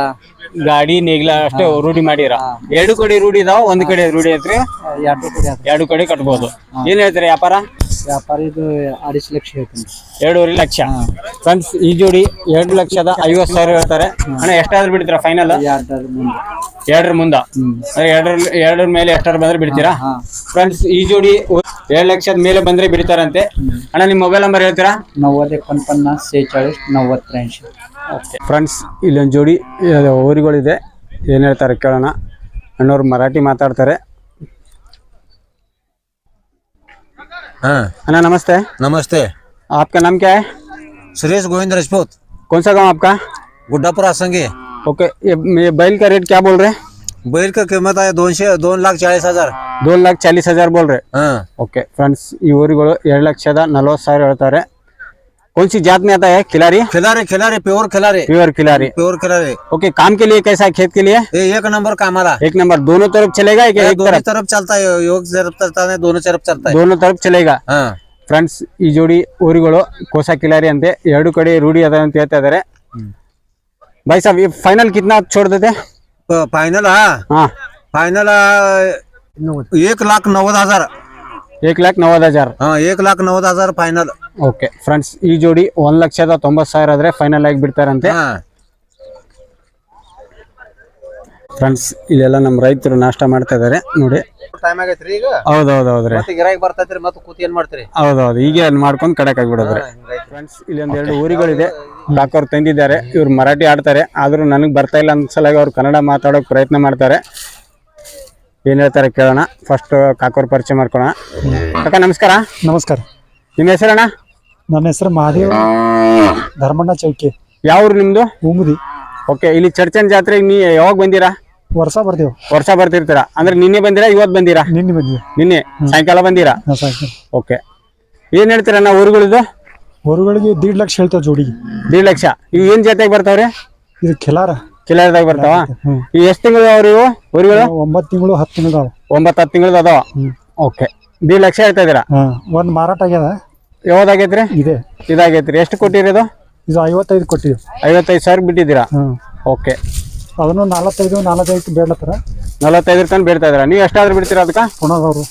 ಗಾಡಿ ನೇಗ್ಲ ಅಷ್ಟೇ ರೂಢಿ ಮಾಡಿರ ಎರಡು ಕಡೆ ರೂಢಿ ಇದಾವ ಒಂದ್ ಕಡೆ ರೂಢಿ ಐತ್ರಿ ಎರಡು ಕಡೆ ಆತು. ಎರಡು ಕಡೆ ಕಟ್ಬೋದು ಏನ್ ಹೇಳ್ತೀರಿ ವ್ಯಾಪಾರ ವ್ಯಾಪಾರ ಇದು ಅಡಿಸ್ ಲಕ್ಷ ಹೇಳ್ತೀನಿ ಎರಡೂವರೆ ಲಕ್ಷ ಫ್ರೆಂಡ್ಸ್ ಈ ಜೋಡಿ ಎರಡು ಲಕ್ಷದ ಐವತ್ತು ಸಾವಿರ ಹೇಳ್ತಾರೆ ಅಣ್ಣ ಎಷ್ಟಾದ್ರೂ ಬಿಡ್ತೀರಾ ಫೈನಲ್ ಎರಡರ ಮುಂದೆ ಎರಡರ ಮುಂದ ಅಂದ್ರೆ ಎರಡರ ಎರಡರ ಮೇಲೆ ಎಷ್ಟಾದ್ರು ಬಂದ್ರೆ ಬಿಡ್ತೀರಾ ಹಾ ಫ್ರೆಂಡ್ಸ್ ಈ ಜೋಡಿ ಎರಡು ಲಕ್ಷದ ಮೇಲೆ ಬಂದ್ರೆ ಬಿಡ್ತಾರಂತೆ ಅಣ್ಣ ನಿಮ್ಮ ಮೊಬೈಲ್ ನಂಬರ್ ಹೇಳ್ತೀರಾ नव्वद एकोणपन्नास सेहेचाळीस नव्वद त्र्याऐंशी ಫ್ರೆಂಡ್ಸ್ ಇಲ್ಲೊಂದು ಜೋಡಿ ಇದು ಊರುಗಳಿದೆ ಏನು ಹೇಳ್ತಾರೆ ಕೇಳೋಣ ಅಣ್ಣವ್ರು ಮರಾಠಿ ಮಾತಾಡ್ತಾರೆ हाँ अण्णा नमस्ते नमस्ते आपका नाम क्या है सुरेश गोविंद राजपूत कौन सा गांव आपका गुड्डापुरा संगे ओके ये, ये बैल का रेट क्या बोल रहे हैं बैल का कीमत आहे दोनशे दोन लाख चाळीस हजार दोन लाख चालीस हजार बोल रहे हाँ ಓಕೆ ಫ್ರೆಂಡ್ಸ್ ಈ ಊರುಗಳು ಎರಡು ಲಕ್ಷದ ನಲವತ್ತು ಸಾವಿರ ಹೇಳ್ತಾರೆ कौन सी जात में आता है Khillari Khilare Khilare pure Khilare pure Khillari pure Khilare okay काम के लिए कैसा है खेत के लिए ये एक नंबर कामाला एक नंबर दोनों तरफ चलेगा कि ये एक दोनों तरफ तरफ चलता है योग तरफ चलता है दोनों तरफ चलता है दोनों तरफ चलेगा हाँ ಫ್ರೆಂಡ್ಸ್ ಈ ಜೋಡಿ ಊರುಗಳು ಕೋಸ ಕಿಲಾರಿ ಅಂತೆ ಎರಡು ಕಡೆ ರೂಢಿ ಅದ ಅಂತ ಹೇಳ್ತಾ ಇದಾರೆ ಭಾಯ್ ಸಾಬ್ ಈ ಫೈನಲ್ ಕಿತ್ನಾ छोड़ देते प- फाइनल हाँ हाँ फाइनल ಏಕ್ ಲಾಕ್ ನವದ ಹಜಾರ್. ಏಕ್ ಲಾಕ್ ನವದ ಹಜಾರ್ ಫೈನಲ್ ಓಕೆ ಫ್ರೆಂಡ್ಸ್ ಈ ಜೋಡಿ ಒಂದ್ ಲಕ್ಷದ ತೊಂಬತ್ತು ಸಾವಿರ ಆದ್ರೆ ಫೈನಲ್ ಆಗಿ ಬಿಡ್ತಾರಂತೆ. ಫ್ರೆಂಡ್ಸ್ ಇಲ್ಲೆಲ್ಲ ನಮ್ಮ ರೈತರು ನಾಷ್ಟ ಮಾಡ್ತಾ ಇದಾರೆ ನೋಡಿ. ಟೈಮ್ ಈಗ? ಹೌದೌದು ಗಿರಾಕಿ ಮತ್ತೆ ಕೂತಿ ಈಗ ಫ್ರೆಂಡ್ಸ್ ಇಲ್ಲಿ ಒಂದ್ ಎರಡು ಊರಿಗಳಿದೆ ಡಾಕ್ಟರ್ ತಂದಿದ್ದಾರೆ ಇವ್ರು ಮರಾಠಿ ಆಡ್ತಾರೆ ಆದ್ರೂ ನನಗೆ ಬರ್ತಾ ಇಲ್ಲ ಅಂದ್ಸಲ ಅವ್ರು ಕನ್ನಡ ಮಾತಾಡೋಕೆ ಪ್ರಯತ್ನ ಮಾಡ್ತಾರೆ. ಏನು ಹೇಳ್ತಾರೆ ಕೇಳೋಣ. ಫಸ್ಟ್ ಕಾಕೋರ್ ಪರಿಚಯ ಮಾಡ್ಕೊಳ್ಳೋಣ ಕಾಕ ನಮಸ್ಕಾರ. ನಮಸ್ಕಾರ. ನಿಮ್ಮ ಹೆಸರಣ್ಣ ನನ್ನ ಹೆಸರು ಮಹಾದೇವ. ಧರ್ಮಣ್ಣ ಚೌಕಿ. ಯಾವ ಊರು ನಿಮ್ಮದು ಉಮದಿ. ಓಕೆ ಇಲ್ಲಿ ಚರ್ಚನ್ ಜಾತ್ರೆಗೆ ನೀ ಯಾವಾಗ ಬಂದಿರಾ? ವರ್ಷ ಬರ್ತೀವಿ. ವರ್ಷ ಬರ್ತಿರ್ತೀರಾ? ಅಂದ್ರೆ ನಿನ್ನೆ ಬಂದಿರಾ ಇವತ್ತು ಬಂದಿರಾ? ನಿನ್ನೆ ಬಂದ್ವಿ. ನಿನ್ನೆ? ಸಾಯಂಕಾಲ ಬಂದಿರಾ? ಹಾ, ಸಾಕು ಓಕೆ ಏನು ಹೇಳ್ತೀರಣ್ಣ ಊರುಗಳದ್ದು? ಹೊರಗಳಿಗೆ ದೀಡ್ ಲಕ್ಷ ಹೇಳ್ತಾವ ಜೋಡಿಗೆ. ದೀಡ್ ಲಕ್ಷ. ಇವು ಏನ್ ಜಾತ್ರೆಗೆ ಬರ್ತಾವ್ರಿ? ಇದು ಖಿಲಾರ ಕಿಲಾರದಾಗ ಬರ್ತಾವ. ಈ ಎಷ್ಟು ತಿಂಗಳು ಅವ್ರ ಇವು ಊರಿಗಳು? ಒಂಬತ್ತು ತಿಂಗಳು ಹತ್ತು ತಿಂಗಳು ಒಂಬತ್ತು ಹತ್ತು ತಿಂಗಳು ಅದಾವ? ಓಕೆ. ಬಿ ಲಕ್ಷ ಹೇಳ್ತಾ ಇದೀರಾ ಒಂದ್ ಮಾರಾಟ ಆಗ್ಯದ? ಯಾವ್ದಾಗೈತ್ರಿ ಇದೆ. ಇದಾಗೈತ್ರಿ. ಎಷ್ಟು ಕೊಟ್ಟಿರೋದು ಇದು? ಐವತ್ತೈದು ಕೊಟ್ಟಿವಿ. ಐವತ್ತೈದು ಸಾವಿರ ಬಿಟ್ಟಿದ್ದೀರಾ? ಓಕೆ. ಅದನ್ನು ನಲವತ್ತೈದು ನಲವತ್ತೈದು ಬೇಡ್ಲತ್ತಾರ? ನಲವತ್ತೈದರ ತನಕ ಬೇಡ್ತಾ ಇದ್ದೀರಾ? ನೀವು ಎಷ್ಟಾದ್ರೂ ಬಿಡ್ತೀರಾ ಅದಕ್ಕೆ ಪುಣದವರು.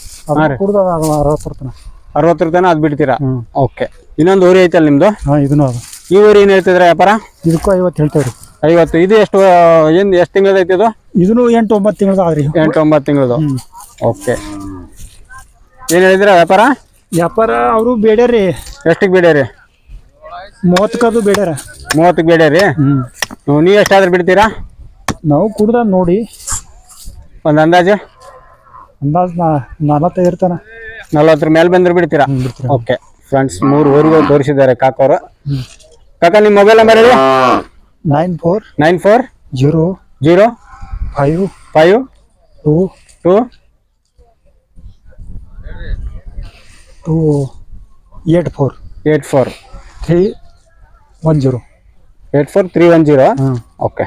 ಕುಡ್ದು ಅದು ಅರವತ್ತು ರೂಪಾಯಿ ಅರವತ್ತರ ತನಕ ಅದು ಬಿಡ್ತೀರಾ? ಓಕೆ. ಇನ್ನೊಂದು ಊರಿ ಐತಲ್ಲ ನಿಮ್ದು? ಹಾಂ ಇದನ್ನು ಅದು. ಈ ಊರಿ ಏನು ಹೇಳ್ತಿದ್ರ ವ್ಯಾಪಾರ? ಇದಕ್ಕೂ ಐವತ್ತು ಹೇಳ್ತೇವ್ರಿ ಐವತ್ತು ಇದು ಎಷ್ಟು ಏನು ಎಷ್ಟು ತಿಂಗಳದ ಐತಿ ಇದು? ಇದನ್ನು ಎಂಟು ಒಂಬತ್ತು ತಿಂಗಳದ ಆದ್ರಿ ಎಂಟು ಒಂಬತ್ತು ತಿಂಗಳದು? ಓಕೆ. ಏನು ಹೇಳಿದ್ರ ವ್ಯಾಪಾರ? ವ್ಯಾಪಾರ ಅವರು ಬೇಡ್ಯಾರಿ ಎಷ್ಟಕ್ಕೆ ಬೇಡ್ಯಾರಿ? ಮೂವತ್ತಕ್ಕದು ಬೇಡ್ಯಾರ. ಮೂವತ್ತಕ್ಕೆ ಬೇಡ್ಯಾರಿ? ನೀವು ಎಷ್ಟಾದ್ರೂ ಬಿಡ್ತೀರಾ? ನಾವು ಕುಡ್ದ ನೋಡಿ. ಒಂದು ಅಂದಾಜು? ಅಂದಾಜು ನಾ ನಲವತ್ತೈದು ಇರ್ತಾನ. ನಲ್ವತ್ತರ ಮೇಲೆ ಬಂದ್ರೆ ಬಿಡ್ತೀರಾ? ಬಿಡ್ತೀರಾ. ಓಕೆ. ಫ್ರೆಂಡ್ಸ್ ಮೂರು ಊರಿಗೂ ತೋರಿಸಿದ್ದಾರೆ ಕಾಕೋರು ಕಾಕ ನಿಮ್ಮ ಮೊಬೈಲ್ ನಂಬರ್ ಹೇಳಿ? Nine four nine four zero zero five five two two two eight four eight four three one zero eight four three one zero ಹಾಂ ಓಕೆ